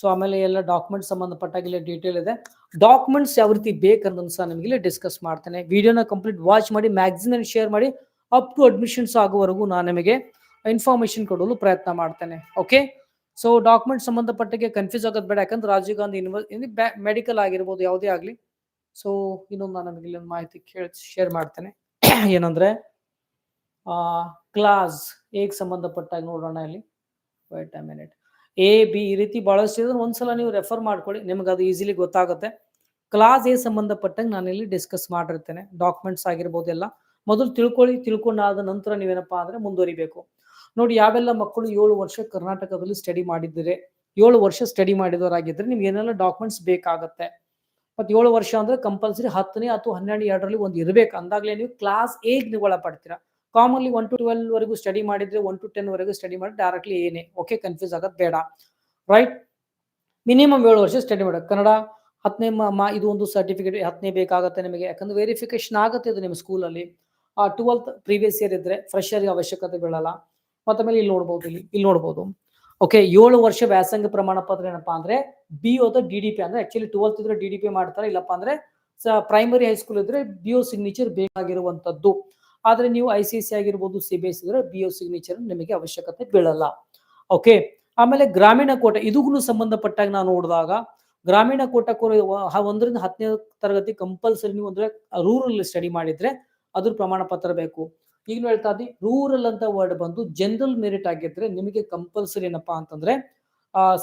ಸೊ ಆಮೇಲೆ ಎಲ್ಲ ಡಾಕ್ಯುಮೆಂಟ್ಸ್ ಸಂಬಂಧಪಟ್ಟಾಗಿಲ್ಲ ಡೀಟೇಲ್ ಇದೆ. ಡಾಕ್ಯುಮೆಂಟ್ಸ್ ಯಾವ ರೀತಿ ಬೇಕನ್ನೋದನ್ನ ಸಹ ನಿಮಗೆ ಡಿಸ್ಕಸ್ ಮಾಡ್ತೇನೆ. ವಿಡಿಯೋನ ಕಂಪ್ಲೀಟ್ ವಾಚ್ ಮಾಡಿ ಮ್ಯಾಕ್ಸಿಮಮ್ ಶೇರ್ ಮಾಡಿ ಅಪ್ ಟು ಅಡ್ಮಿಷನ್ಸ್ ಆಗುವವರೆಗೂ ನಾನು ನಿಮಗೆ ಇನ್ಫಾರ್ಮೇಶನ್ ಕೊಡಲು ಪ್ರಯತ್ನ ಮಾಡ್ತೇನೆ. ಓಕೆ ಸೊ ಡಾಕ್ಯುಮೆಂಟ್ ಸಂಬಂಧಪಟ್ಟಿಗೆ ಕನ್ಫ್ಯೂಸ್ ಆಗೋದು ಬೇಡ. ಯಾಕಂದ್ರೆ ರಾಜೀವ್ ಗಾಂಧಿ ಯೂನಿವರ್ಸಿಟಿ ಮೆಡಿಕಲ್ ಆಗಿರ್ಬೋದು, ಯಾವುದೇ ಆಗಲಿ. ಸೊ ಇನ್ನೊಂದು ನಾನು ನಿಮಗೆ ಇಲ್ಲೊಂದು ಮಾಹಿತಿ ಕೇಳಿ ಶೇರ್ ಮಾಡ್ತೇನೆ. ಏನಂದ್ರೆ ಕ್ಲಾಸ್ ಹೇಗೆ ಸಂಬಂಧಪಟ್ಟಾಗ ನೋಡೋಣ ಇಲ್ಲಿ. Wait a minute A B ಈ ರೀತಿ ಬಹಳಷ್ಟು ಇದೆ ಒಂದ್ಸಲ ನೀವು ರೆಫರ್ ಮಾಡ್ಕೊಳ್ಳಿ. ನಿಮ್ಗೆ ಅದು ಈಸಿಲಿ ಗೊತ್ತಾಗುತ್ತೆ. ಕ್ಲಾಸ್ ಎ ಸಂಬಂಧಪಟ್ಟಂಗೆ ನಾನು ಇಲ್ಲಿ ಡಿಸ್ಕಸ್ ಮಾಡಿರ್ತೇನೆ. ಡಾಕ್ಯುಮೆಂಟ್ಸ್ ಆಗಿರ್ಬೋದು ಎಲ್ಲ. ಮೊದಲು ತಿಳ್ಕೊಳ್ಳಿ. ತಿಳ್ಕೊಂಡಾದ ನಂತರ ನೀವೇನಪ್ಪಾ ಅಂದ್ರೆ ಮುಂದುವರಿಬೇಕು. ನೋಡಿ, ಯಾವೆಲ್ಲ ಮಕ್ಕಳು ಏಳು ವರ್ಷ ಕರ್ನಾಟಕದಲ್ಲಿ ಸ್ಟಡಿ ಮಾಡಿದ್ದೀರಿ ಏಳು ವರ್ಷ ಸ್ಟಡಿ ಮಾಡಿದವರಾಗಿದ್ದರೆ ನಿಮ್ಗೆ ಏನೆಲ್ಲ ಡಾಕ್ಯುಮೆಂಟ್ಸ್ ಬೇಕಾಗತ್ತೆ. ಮತ್ತು ಏಳು ವರ್ಷ ಅಂದ್ರೆ ಕಂಪಲ್ಸರಿ ಹತ್ತನೇ ಅಥವಾ ಹನ್ನೆರಡು ಎರಡರಲ್ಲಿ ಒಂದು ಇರಬೇಕು. ಅಂದಾಗಲೇ ನೀವು ಕ್ಲಾಸ್ ಏಗ್ ನೀವು ಒಳಪಡ್ತೀರಾ ಕಾಮನ್ಲಿ ಒನ್ ಟು ಟ್ವೆಲ್ ವರೆಗೂ ಸ್ಟಡಿ ಮಾಡಿದ್ರೆ ಒನ್ ಟು ಟೆನ್ ವರೆಗೂ ಸ್ಟಡಿ ಮಾಡಿ ಡೈರೆಕ್ಟ್ಲಿ ಏನೇ ಓಕೆ ಕನ್ಫ್ಯೂಸ್ ಆಗೋದು ಬೇಡ. ರೈಟ್ ಮಿನಿಮಮ್ ಏಳು ವರ್ಷ ಸ್ಟಡಿ ಮಾಡೋದು ಕನ್ನಡ ಹತ್ತನೇ ಮಾ ಇದು ಒಂದು ಸರ್ಟಿಫಿಕೇಟ್ ಹತ್ತನೇ ಬೇಕಾಗುತ್ತೆ ನಿಮಗೆ. ಯಾಕಂದ್ರೆ ವೆರಿಫಿಕೇಶನ್ ಆಗುತ್ತೆ ಇದು ನಿಮ್ಮ ಸ್ಕೂಲಲ್ಲಿ ಆ ಟ್ವೆಲ್ತ್ ಪ್ರೀವಿಯಸ್ ಇಯರ್ ಇದ್ರೆ ಫ್ರೆಶರ್ಗೆ ಅವಶ್ಯಕತೆ ಬೀಳಲ್ಲ. ಮತ್ತೆ ಮೇಲೆ ಇಲ್ಲಿ ನೋಡ್ಬೋದು, ಇಲ್ಲಿ ಇಲ್ಲಿ ನೋಡ್ಬೋದು. ಓಕೆ ಏಳು ವರ್ಷ ವ್ಯಾಸಂಗ ಪ್ರಮಾಣ ಪತ್ರ ಏನಪ್ಪಾ ಅಂದ್ರೆ ಬಿ ಓದ ಡಿ ಡಿ ಪಿ ಅಂದ್ರೆ ಆಕ್ಚುಲಿ ಟ್ವೆಲ್ತ್ ಇದ್ರೆ ಡಿ ಡಿ ಪಿ ಮಾಡ್ತಾರೆ. ಇಲ್ಲಪ್ಪ ಅಂದ್ರೆ ಪ್ರೈಮರಿ ಹೈಸ್ಕೂಲ್ ಇದ್ರೆ ಬಿ ಒ ಸಿಗ್ನೇಚರ್ ಬೇಕಾಗಿರುವಂತದ್ದು ಆದ್ರೆ ನೀವು ಐ ಸಿ ಸಿ ಆಗಿರ್ಬೋದು ಸಿ ಬಿ ಎಸ್ ಇದ್ರೆ ಬಿ ಒ ಸಿಗ್ನೇಚರ್ ನಿಮಗೆ ಅವಶ್ಯಕತೆ ಬೀಳಲ್ಲ. ಓಕೆ ಆಮೇಲೆ ಗ್ರಾಮೀಣ ಕೋಟ ಇದಕ್ಕೂ ಸಂಬಂಧಪಟ್ಟಾಗ ನಾವು ನೋಡಿದಾಗ ಗ್ರಾಮೀಣ ಕೋಟಕ್ಕೂ ಒಂದರಿಂದ ಹತ್ತನೇ ತರಗತಿ ಕಂಪಲ್ಸರಿ ನೀವು ಅಂದ್ರೆ ರೂರಲ್ ಸ್ಟಡಿ ಮಾಡಿದ್ರೆ ಅದ್ರ ಪ್ರಮಾಣ ಪತ್ರ ಬೇಕು. ಈಗ ಹೇಳ್ತಾ ಇದ್ದೀವಿ ರೂರಲ್ ಅಂತ ವರ್ಡ್ ಬಂದು ಜನರಲ್ ಮೆರಿಟ್ ಆಗಿದ್ರೆ ನಿಮಗೆ ಕಂಪಲ್ಸರಿ ಏನಪ್ಪಾ ಅಂತಂದ್ರೆ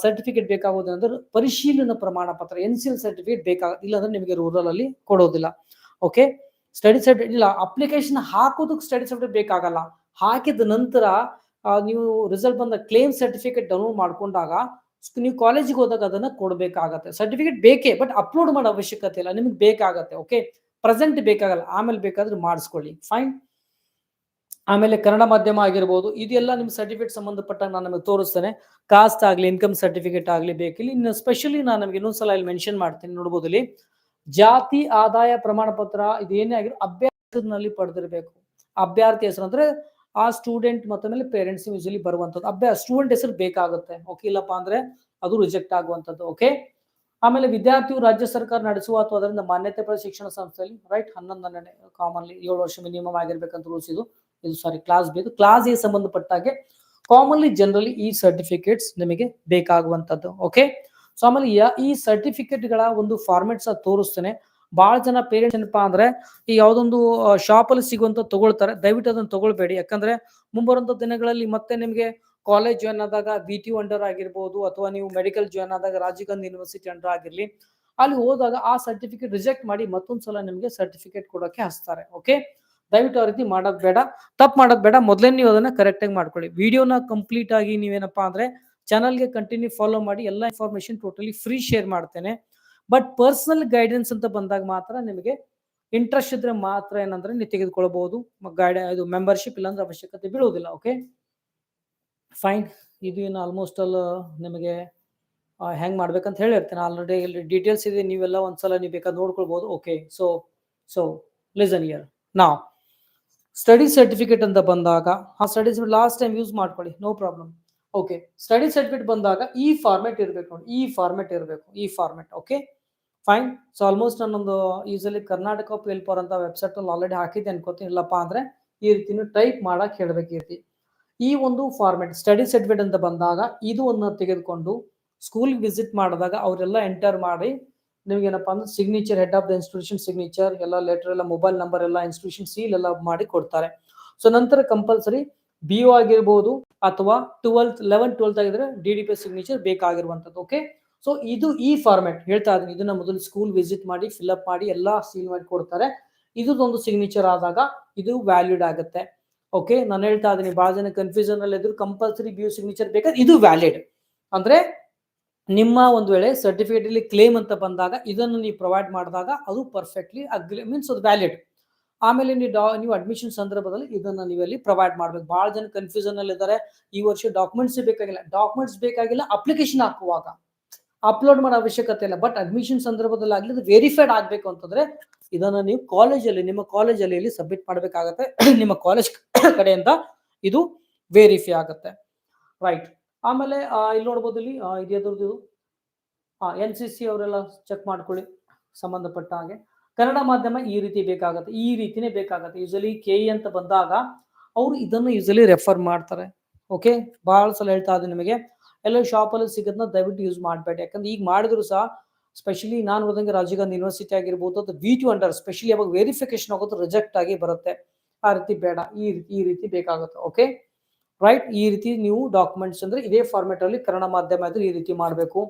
ಸರ್ಟಿಫಿಕೇಟ್ ಬೇಕಾಗೋದಂದ್ರೆ ಪರಿಶೀಲನಾ ಪ್ರಮಾಣ ಪತ್ರ ಎನ್ ಸಿ ಎಲ್ ಸರ್ಟಿಫಿಕೇಟ್ ಬೇಕಾಗ ಇಲ್ಲಾಂದ್ರೆ ನಿಮಗೆ ರೂರಲ್ ಅಲ್ಲಿ ಕೊಡೋದಿಲ್ಲ. ಓಕೆ ಸ್ಟಡಿ ಸರ್ಟಿಫಿಕೇಟ್ ಇಲ್ಲ ಅಪ್ಲಿಕೇಶನ್ ಹಾಕೋದಕ್ಕೆ ಸ್ಟಡಿ ಸರ್ಟಿಫಿಕೇಟ್ ಬೇಕಾಗಲ್ಲ. ಹಾಕಿದ ನಂತರ ನೀವು ರಿಸಲ್ಟ್ ಬಂದ ಕ್ಲೇಮ್ ಸರ್ಟಿಫಿಕೇಟ್ ಡೌನ್ಲೋಡ್ ಮಾಡ್ಕೊಂಡಾಗ ನೀವು ಕಾಲೇಜಿಗೆ ಹೋದಾಗ ಅದನ್ನ ಕೊಡಬೇಕಾಗತ್ತೆ. ಸರ್ಟಿಫಿಕೇಟ್ ಬೇಕೇ ಬಟ್ ಅಪ್ಲೋಡ್ ಮಾಡೋ ಅವಶ್ಯಕತೆ ಇಲ್ಲ. ನಿಮ್ಗೆ ಬೇಕಾಗತ್ತೆ ಓಕೆ ಪ್ರೆಸೆಂಟ್ ಬೇಕಾಗಲ್ಲ, ಆಮೇಲೆ ಬೇಕಾದ್ರೆ ಮಾಡಿಸ್ಕೊಳ್ಳಿ. ಫೈನ್ ಆಮೇಲೆ ಕನ್ನಡ ಮಾಧ್ಯಮ ಆಗಿರ್ಬೋದು, ಇದೆಲ್ಲ ನಿಮ್ ಸರ್ಟಿಫಿಕೇಟ್ ಸಂಬಂಧಪಟ್ಟ ನಾನು ನಿಮಗೆ ತೋರಿಸ್ತೇನೆ. ಕಾಸ್ಟ್ ಆಗ್ಲಿ ಇನ್ಕಮ್ ಸರ್ಟಿಫಿಕೇಟ್ ಆಗ್ಲಿ ಬೇಕಿಲ್ಲ. ಇನ್ನು ಸ್ಪೆಷಲಿ ನಾನು ನಮಗೆ ಇನ್ನೊಂದ್ಸಲ ಇಲ್ಲಿ ಮೆನ್ಷನ್ ಮಾಡ್ತೀನಿ, ನೋಡ್ಬೋದು ಇಲ್ಲಿ. ಜಾತಿ ಆದಾಯ ಪ್ರಮಾಣ ಪತ್ರ ಇದೇನೇ ಆಗಿರೋ ಅಭ್ಯರ್ಥಿನಲ್ಲಿ ಪಡೆದಿರಬೇಕು. ಅಭ್ಯರ್ಥಿ ಹೆಸರು ಅಂದ್ರೆ ಆ ಸ್ಟೂಡೆಂಟ್ ಮತ್ತೆ ಮೇಲೆ ಪೇರೆಂಟ್ಸ್ ಯೂಶಲಿ ಬರುವಂತದ್ದು ಅಭ್ಯ ಸ್ಟೂಡೆಂಟ್ ಹೆಸರು ಬೇಕಾಗುತ್ತೆ. ಓಕೆ ಇಲ್ಲಪ್ಪ ಅಂದ್ರೆ ಅದು ರಿಜೆಕ್ಟ್ ಆಗುವಂತದ್ದು ಓಕೆ ಆಮೇಲೆ ವಿದ್ಯಾರ್ಥಿಯು ರಾಜ್ಯ ಸರ್ಕಾರ ನಡೆಸುವ ಅಥವಾ ಅದರಿಂದ ಮಾನ್ಯತೆ ಪಡೆದ ಶಿಕ್ಷಣ ಸಂಸ್ಥೆಯಲ್ಲಿ ರೈಟ್ ಹನ್ನೊಂದು ಹನ್ನೆರಡು ಕಾಮನ್ಲಿ ಏಳು ವರ್ಷ ಮಿನಿಮಮ್ ಆಗಿರ್ಬೇಕಂತ ರೂಲ್ಸ್ ಇದು. ಇದು ಸಾರಿ ಕ್ಲಾಸ್ ಬೇಕು ಕ್ಲಾಸ್ಗೆ ಸಂಬಂಧಪಟ್ಟಾಗೆ ಕಾಮನ್ಲಿ ಜನರಲಿ ಈ ಸರ್ಟಿಫಿಕೇಟ್ಸ್ ನಿಮಗೆ ಬೇಕಾಗುವಂತದ್ದು ಓಕೆ ಸೊ ಆಮೇಲೆ ಈ ಸರ್ಟಿಫಿಕೇಟ್ಗಳ ಒಂದು ಫಾರ್ಮೆಟ್ಸ್ ತೋರಿಸ್ತೇನೆ. ಬಹಳ ಜನ ಪೇರೆಂಟ್ಸ್ ಏನಪ್ಪಾ ಅಂದ್ರೆ ಈ ಯಾವ್ದೊಂದು ಶಾಪ್ ಅಲ್ಲಿ ಸಿಗುವಂತ ತಗೊಳ್ತಾರೆ. ದಯವಿಟ್ಟು ಅದನ್ನ ತಗೊಳ್ಬೇಡಿ. ಯಾಕಂದ್ರೆ ಮುಂಬರುವಂತ ದಿನಗಳಲ್ಲಿ ಮತ್ತೆ ನಿಮಗೆ ಕಾಲೇಜ್ ಜಾಯ್ನ್ ಆದಾಗ ಬಿ ಟಿ ಅಂಡರ್ ಆಗಿರ್ಬೋದು ಅಥವಾ ನೀವು ಮೆಡಿಕಲ್ ಜಾಯ್ನ್ ಆದಾಗ ರಾಜೀವ್ ಗಾಂಧಿ ಯೂನಿವರ್ಸಿಟಿ ಅಂಡರ್ ಆಗಿರ್ಲಿ, ಅಲ್ಲಿ ಹೋದಾಗ ಆ ಸರ್ಟಿಫಿಕೇಟ್ ರಿಜೆಕ್ಟ್ ಮಾಡಿ ಮತ್ತೊಂದ್ಸಲ ನಿಮಗೆ ಸರ್ಟಿಫಿಕೇಟ್ ಕೊಡೋಕೆ ಹಚ್ತಾರೆ. ಓಕೆ ದಯವಿಟ್ಟು ಆ ರೀತಿ ಮಾಡೋದ್ ಬೇಡ. ತಪ್ಪು ಮಾಡೋದ್ ಬೇಡ. ಮೊದಲೇ ನೀವು ಅದನ್ನ ಕರೆಕ್ಟ್ ಆಗಿ ಮಾಡ್ಕೊಳ್ಳಿ. ವಿಡಿಯೋನ ಕಂಪ್ಲೀಟ್ ಆಗಿ ನೀವೇನಪ್ಪಾ ಅಂದ್ರೆ ಚಾನಲ್ಗೆ ಕಂಟಿನ್ಯೂ ಫಾಲೋ ಮಾಡಿ ಎಲ್ಲ ಇನ್ಫಾರ್ಮೇಶನ್ ಟೋಟಲಿ ಫ್ರೀ ಶೇರ್ ಮಾಡ್ತೇನೆ. ಬಟ್ ಪರ್ಸನಲ್ ಗೈಡೆನ್ಸ್ ಅಂತ ಬಂದಾಗ ಮಾತ್ರ ನಿಮಗೆ ಇಂಟ್ರೆಸ್ಟ್ ಇದ್ರೆ ಮಾತ್ರ ಏನಂದ್ರೆ ನೀವು ತೆಗೆದುಕೊಳ್ಳಬಹುದು ಗೈಡ್ ಇದು ಮೆಂಬರ್ಶಿಪ್ ಇಲ್ಲಾಂದ್ರೆ ಅವಶ್ಯಕತೆ ಬೀಳುವುದಿಲ್ಲ ಓಕೆ ಫೈನ್ ಇದು ಏನು ಆಲ್ಮೋಸ್ಟ್ ಆಲ್ ನಿಮಗೆ ಹೆಂಗ್ ಮಾಡ್ಬೇಕಂತ ಹೇಳಿರ್ತೇನೆ. ಆಲ್ರೆಡಿ ಇಲ್ಲಿ ಡೀಟೇಲ್ಸ್ ಇದೆ. ನೀವೆಲ್ಲ ಒಂದ್ಸಲ ನೀವು ಬೇಕಾದ್ರೆ ನೋಡ್ಕೊಳ್ಬಹುದು. Okay so so listen year ನಾವು ಸ್ಟಡಿ ಸರ್ಟಿಫಿಕೇಟ್ ಅಂತ ಬಂದಾಗ, ಆ ಸ್ಟಡೀಸ್ ಲಾಸ್ಟ್ ಟೈಮ್ ಯೂಸ್ ಮಾಡ್ಕೊಳ್ಳಿ. No problem okay study certificate ಬಂದಾಗ ಈ ಫಾರ್ಮೆಟ್ ಇರಬೇಕು ನೋಡಿ. ಈ ಫಾರ್ಮೆಟ್ ಇರಬೇಕು. ಈ format okay fine so almost ನಾನೊಂದು ಯೂಸಲಿ ಕರ್ನಾಟಕ ಪಿಎಲ್ ಪೋರ್ ಅಂತ ವೆಬ್ಸೈಟ್ ಅಲ್ಲಿ ಆಲ್ರೆಡಿ ಹಾಕಿದ್ದೆ ಅನ್ಕೋತೀನಿ. ಇಲ್ಲಪ್ಪ ಅಂದ್ರೆ ಈ ರೀತಿನೂ ಟೈಪ್ ಮಾಡಕ್ ಹೇಳ್ಬೇಕಿರ್ತಿ. ಈ ಒಂದು ಫಾರ್ಮೆಟ್ ಸ್ಟಡಿ ಸರ್ಟಿಫಿಕೇಟ್ ಅಂತ ಬಂದಾಗ ಇದು ಒಂದು ತೆಗೆದುಕೊಂಡು ಸ್ಕೂಲ್ ವಿಸಿಟ್ ಮಾಡಿದಾಗ ಅವರೆಲ್ಲ ಎಂಟರ್ ಮಾಡಿ ನಿಮ್ಗೆ ಏನಪ್ಪಾ ಅಂದ್ರೆ signature head of the institution signature ಎಲ್ಲ ಲೆಟರ್ ಎಲ್ಲ ಮೊಬೈಲ್ ನಂಬರ್ ಎಲ್ಲ ಇನ್ಸ್ಟಿಟ್ಯೂಷನ್ ಸೀಲ್ ಎಲ್ಲ ಮಾಡಿ ಕೊಡ್ತಾರೆ. ಸೊ ನಂತರ ಕಂಪಲ್ಸರಿ ಬಿ ಯು ಆಗಿರ್ಬೋದು ಅಥವಾ ಟ್ವೆಲ್ತ್ ಲೆವೆನ್ ಟ್ವೆಲ್ತ್ ಆಗಿದ್ರೆ ಡಿ ಡಿ ಪಿ ಸಿಗ್ನೇಚರ್ ಬೇಕಾಗಿರುವಂಥದ್ದು ಓಕೆ ಸೊ ಇದು ಈ ಫಾರ್ಮೆಟ್ ಹೇಳ್ತಾ ಇದ್ದೀನಿ. ಇದನ್ನ ಮೊದಲು ಸ್ಕೂಲ್ ವಿಸಿಟ್ ಮಾಡಿ ಫಿಲ್ಅಪ್ ಮಾಡಿ, ಎಲ್ಲ ಸೀಲ್ ಮಾಡಿ ಕೊಡ್ತಾರೆ. ಇದೊಂದು ಸಿಗ್ನೇಚರ್ ಆದಾಗ ಇದು ವ್ಯಾಲಿಡ್ ಆಗುತ್ತೆ ಓಕೆ ನಾನು ಹೇಳ್ತಾ ಇದ್ದೀನಿ ಭಾಳ ಜನ ಕನ್ಫ್ಯೂಷನ್ ಅಲ್ಲಿ ಇದ್ರು ಕಂಪಲ್ಸರಿ ಬಿ ಯು ಸಿಗ್ನೇಚರ್ ಬೇಕಾದ್ರೆ ಇದು ವ್ಯಾಲಿಡ್ ಅಂದ್ರೆ ನಿಮ್ಮ ಒಂದು ವೇಳೆ ಸರ್ಟಿಫಿಕೇಟ್ ಅಲ್ಲಿ ಕ್ಲೇಮ್ ಅಂತ ಬಂದಾಗ, ಇದನ್ನು ನೀವು ಪ್ರೊವೈಡ್ ಮಾಡಿದಾಗ ಅದು ಪರ್ಫೆಕ್ಟ್ಲಿ ಅಗ್ರಿ ಮೀನ್ಸ್ ಅದು ವ್ಯಾಲಿಡ್ ಆಮೇಲೆ ನೀವು ನೀವು ಅಡ್ಮಿಷನ್ ಸಂದರ್ಭದಲ್ಲಿ ಇದನ್ನ ನೀವಲ್ಲಿ ಪ್ರೊವೈಡ್ ಮಾಡ್ಬೇಕು. ಬಹಳ ಜನ ಕನ್ಫ್ಯೂಷನ್ ಅಲ್ಲಿ ಇದ್ದಾರೆ ಈ ವರ್ಷ ಡಾಕ್ಯುಮೆಂಟ್ಸ್ ಬೇಕಾಗಿಲ್ಲ. ಡಾಕ್ಯುಮೆಂಟ್ಸ್ ಬೇಕಾಗಿಲ್ಲ ಅಪ್ಲಿಕೇಶನ್ ಹಾಕುವಾಗ. ಅಪ್ಲೋಡ್ ಮಾಡೋ ಅವಶ್ಯಕತೆ ಇಲ್ಲ. ಬಟ್ ಅಡ್ಮಿಷನ್ ಸಂದರ್ಭದಲ್ಲಿ ಆಗಲಿ ಅದು ವೆರಿಫೈಡ್ ಆಗ್ಬೇಕು ಅಂತಂದ್ರೆ ಇದನ್ನ ನೀವು ಕಾಲೇಜಲ್ಲಿ ನಿಮ್ಮ ಕಾಲೇಜಲ್ಲಿ ಇಲ್ಲಿ ಸಬ್ಮಿಟ್ ಮಾಡಬೇಕಾಗತ್ತೆ. ನಿಮ್ಮ ಕಾಲೇಜ್ ಕಡೆಯಿಂದ ಇದು ವೆರಿಫೈ ಆಗುತ್ತೆ. ರೈಟ್ ಆಮೇಲೆ ಇಲ್ಲಿ ನೋಡ್ಬೋದು ಇಲ್ಲಿ ಆ, ಇದು ಎದ್ರದ್ದು ಎನ್ ಸಿ ಸಿ ಅವರೆಲ್ಲ ಚೆಕ್ ಮಾಡ್ಕೊಳ್ಳಿ ಸಂಬಂಧಪಟ್ಟ ಹಾಗೆ. ಕನ್ನಡ ಮಾಧ್ಯಮ ಈ ರೀತಿ ಬೇಕಾಗುತ್ತೆ, ಈ ರೀತಿನೇ ಬೇಕಾಗುತ್ತೆ. ಯೂಸಲಿ ಕೆ ಇ ಅಂತ ಬಂದಾಗ ಅವರು ಇದನ್ನು ಯೂಸಲಿ ರೆಫರ್ ಮಾಡ್ತಾರೆ. ಓಕೆ ಬಹಳ ಸಲ ಹೇಳ್ತಾ ಇದ್ದೀನಿ ನಿಮಗೆ. ಎಲ್ಲ ಶಾಪಲ್ಲಿ ಸಿಗೋದನ್ನ ದಯವಿಟ್ಟು ಯೂಸ್ ಮಾಡಬೇಡಿ. ಯಾಕಂದ್ರೆ ಈಗ ಮಾಡಿದ್ರು ಸಹ ಸ್ಪೆಷಲಿ ನಾನು ಹೋದಂಗೆ ರಾಜೀವ್ ಗಾಂಧಿ ಯೂನಿವರ್ಸಿಟಿ ಆಗಿರ್ಬೋದು ಅಥವಾ ವಿ ಟು ಅಂಡರ್ ಸ್ಪೆಷಲಿ ಅವಾಗ ವೆರಿಫಿಕೇಶನ್ ಆಗೋದು ರಿಜೆಕ್ಟ್ ಆಗಿ ಬರುತ್ತೆ. ಆ ರೀತಿ ಬೇಡ. ಈ ರೀತಿ ಈ ರೀತಿ ಬೇಕಾಗುತ್ತೆ. ಓಕೆ ರೈಟ್ ಈ ರೀತಿ ನೀವು ಡಾಕ್ಯುಮೆಂಟ್ಸ್ ಅಂದ್ರೆ ಇದೇ ಫಾರ್ಮೆಟ್ ಅಲ್ಲಿ ಕನ್ನಡ ಮಾಧ್ಯಮ ಆದ್ರೆ ಈ ರೀತಿ ಮಾಡಬೇಕು.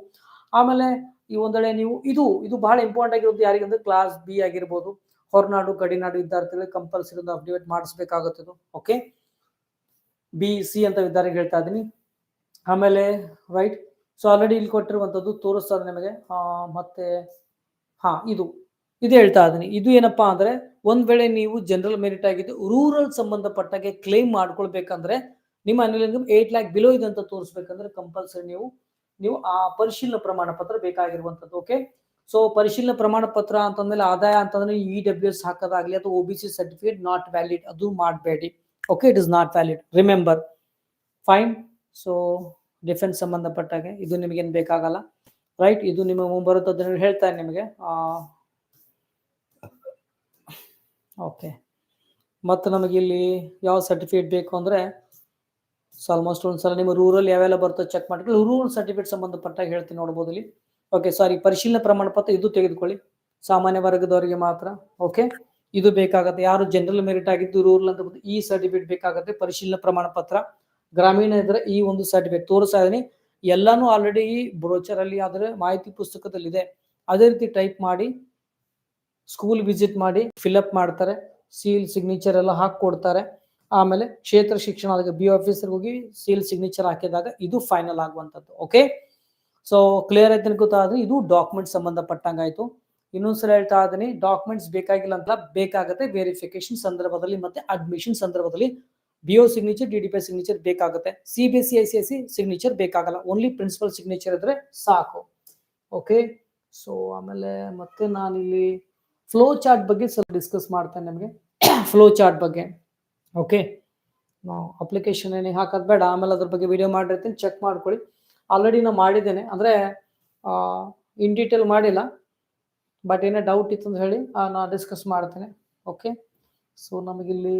ಆಮೇಲೆ ಈ ಒಂದೆಡೆ ನೀವು, ಇದು ಇದು ಬಹಳ ಇಂಪಾರ್ಟೆಂಟ್ ಆಗಿರೋದು ಯಾರಿಗೆ ಅಂದ್ರೆ ಕ್ಲಾಸ್ ಬಿ ಆಗಿರ್ಬೋದು. ಹೊರನಾಡು, ಗಡಿನಾಡು ವಿದ್ಯಾರ್ಥಿಗಳಿಗೆ ಕಂಪಲ್ಸರಿ ಒಂದು ಅಪ್ಡೇಟ್ ಮಾಡಿಸ್ಬೇಕಾಗುತ್ತೆ ಇದು ಓಕೆ ಬಿ ಸಿ ಅಂತ ವಿದ್ಯಾರ್ಥಿಗೆ ಹೇಳ್ತಾ ಇದ್ದೀನಿ. ಆಮೇಲೆ ರೈಟ್ ಸೊ ಆಲ್ರೆಡಿ ಇಲ್ಲಿ ಕೊಟ್ಟಿರುವಂಥದ್ದು ತೋರಿಸ್ತಾ ಇದೆ ನಿಮಗೆ. ಮತ್ತೆ, ಹಾ, ಇದು. ಇದು ಹೇಳ್ತಾ ಇದ್ದೀನಿ. ಇದು ಏನಪ್ಪಾ ಅಂದ್ರೆ, ಒಂದ್ ವೇಳೆ ನೀವು ಜನರಲ್ ಮೆರಿಟ್ ಆಗಿದ್ದು ರೂರಲ್ ಸಂಬಂಧಪಟ್ಟಾಗೆ ಕ್ಲೇಮ್ ಮಾಡ್ಕೊಳ್ಬೇಕಂದ್ರೆ, ನಿಮ್ಮ ಇನ್ಕಮ್ ಏಟ್ ಲ್ಯಾಕ್ ಬಿಲೋ ಇದೆ ಅಂತ ತೋರಿಸ್ಬೇಕಂದ್ರೆ ಕಂಪಲ್ಸರಿ ನೀವು ನೀವು ಆ ಪರಿಶೀಲನಾ ಪ್ರಮಾಣ ಪತ್ರ ಬೇಕಾಗಿರುವಂಥದ್ದು ಓಕೆ ಸೊ ಪರಿಶೀಲನಾ ಪ್ರಮಾಣ ಪತ್ರ ಅಂತಂದ್ಮೇಲೆ ಆದಾಯ ಅಂತಂದ್ರೆ ಇ ಡಬ್ಲ್ಯೂ ಎಸ್ ಹಾಕೋದಾಗ್ಲಿ ಅಥವಾ O B C certificate not valid ಅದು ಮಾಡಬೇಡಿ. Okay it is not valid remember fine so defence ಸಂಬಂಧಪಟ್ಟಾಗೆ ಇದು ನಿಮಗೇನು ಬೇಕಾಗಲ್ಲ. ರೈಟ್ ಇದು ನಿಮ್ಮ ಮುಂಬರುತ್ತದೆ ಹೇಳ್ತಾರೆ ನಿಮಗೆ. ಓಕೆ ಮತ್ತು ನಮಗೆ ಇಲ್ಲಿ ಯಾವ ಸರ್ಟಿಫಿಕೇಟ್ ಬೇಕು ಅಂದರೆ ಸೊ ಆಲ್ಮೋಸ್ಟ್ ಒಂದ್ಸಲ ನಿಮ್ಮ ರೂರಲ್ ಯಾವೆಲ್ಲ ಬರ್ತದೆ ಚೆಕ್ ಮಾಡ್ಕೊಳ್ಳಿ. ರೂರಲ್ ಸರ್ಟಿಫಿಕೇಟ್ ಸಂಬಂಧಪಟ್ಟಾಗ ಹೇಳ್ತೀನಿ ನೋಡ್ಬೋದು ಇಲ್ಲಿ ಓಕೆ ಸಾರಿ ಪರಿಶೀಲನೆ ಪ್ರಮಾಣ ಪತ್ರ ಇದು ತೆಗೆದುಕೊಳ್ಳಿ. ಸಾಮಾನ್ಯ ವರ್ಗದವರಿಗೆ ಮಾತ್ರ ಓಕೆ ಇದು ಬೇಕಾಗುತ್ತೆ. ಯಾರು ಜನರಲ್ ಮೆರಿಟ್ ಆಗಿದ್ದು ರೂರಲ್ ಅಂತ ಈ ಸರ್ಟಿಫಿಕೇಟ್ ಬೇಕಾಗುತ್ತೆ. ಪರಿಶೀಲನೆ ಪ್ರಮಾಣ ಪತ್ರ ಗ್ರಾಮೀಣ ಇದ್ರೆ ಈ ಒಂದು ಸರ್ಟಿಫಿಕೇಟ್ ತೋರಿಸ್ತಾ ಇದೀನಿ. ಎಲ್ಲಾನು ಆಲ್ರೆಡಿ ಈ ಬ್ರೋಚರ್ ಅಲ್ಲಿ ಆದ್ರೆ ಮಾಹಿತಿ ಪುಸ್ತಕದಲ್ಲಿ ಇದೆ ಅದೇ ರೀತಿ ಟೈಪ್ ಮಾಡಿ ಸ್ಕೂಲ್ ವಿಸಿಟ್ ಮಾಡಿ ಫಿಲ್ ಅಪ್ ಮಾಡ್ತಾರೆ. ಸೀಲ್ ಸಿಗ್ನೇಚರ್ ಎಲ್ಲ ಹಾಕಿ ಕೊಡ್ತಾರೆ ಆಮೇಲೆ ಕ್ಷೇತ್ರ ಶಿಕ್ಷಣ ಬಿ ಆಫೀಸರ್ ಹೋಗಿ ಸೀಲ್ ಸಿಗ್ನೇಚರ್ ಹಾಕಿದಾಗ ಇದು ಫೈನಲ್ ಆಗುವಂಥದ್ದು ಓಕೆ ಸೊ ಕ್ಲಿಯರ್ ಆಯ್ತು ಅನ್ಕೋತಾದ್ರೆ ಇದು ಡಾಕ್ಯುಮೆಂಟ್ ಸಂಬಂಧಪಟ್ಟಂಗಾಯ್ತು ಇನ್ನೊಂದ್ಸಲ ಹೇಳ್ತಾ ಇದ್ದೀನಿ ಡಾಕ್ಯುಮೆಂಟ್ಸ್ ಬೇಕಾಗಿಲ್ಲ ಅಂತ ಬೇಕಾಗುತ್ತೆ ವೆರಿಫಿಕೇಶನ್ ಸಂದರ್ಭದಲ್ಲಿ ಮತ್ತೆ ಅಡ್ಮಿಷನ್ ಸಂದರ್ಭದಲ್ಲಿ B O signature D D P signature ಬೇಕಾಗುತ್ತೆ. C B C I C I C signature ಬೇಕಾಗಲ್ಲ. ಓನ್ಲಿ ಪ್ರಿನ್ಸಿಪಲ್ ಸಿಗ್ನೇಚರ್ ಇದ್ರೆ ಸಾಕು ಓಕೆ ಸೊ ಆಮೇಲೆ ಮತ್ತೆ ನಾನಿಲ್ಲಿ ಫ್ಲೋ ಚಾರ್ಟ್ ಬಗ್ಗೆ ಸ್ವಲ್ಪ ಡಿಸ್ಕಸ್ ಮಾಡ್ತೇನೆ ನಿಮಗೆ. ಫ್ಲೋ ಚಾರ್ಟ್ ಬಗ್ಗೆ. ಓಕೆ ನಾವು ಅಪ್ಲಿಕೇಶನ್ ಏನೇ ಹಾಕೋದು ಬೇಡ, ಆಮೇಲೆ ಅದ್ರ ಬಗ್ಗೆ ವಿಡಿಯೋ ಮಾಡಿರ್ತೀನಿ ಚೆಕ್ ಮಾಡ್ಕೊಳ್ಳಿ. ಆಲ್ರೆಡಿ ನಾನು ಮಾಡಿದ್ದೇನೆ, ಅಂದರೆ ಇನ್ ಡೀಟೇಲ್ ಮಾಡಿಲ್ಲ. ಬಟ್ ಏನೇ ಡೌಟ್ ಇತ್ತು ಅಂತ ಹೇಳಿ ನಾನು ಡಿಸ್ಕಸ್ ಮಾಡ್ತೇನೆ. ಓಕೆ ಸೊ ನಮಗಿಲ್ಲಿ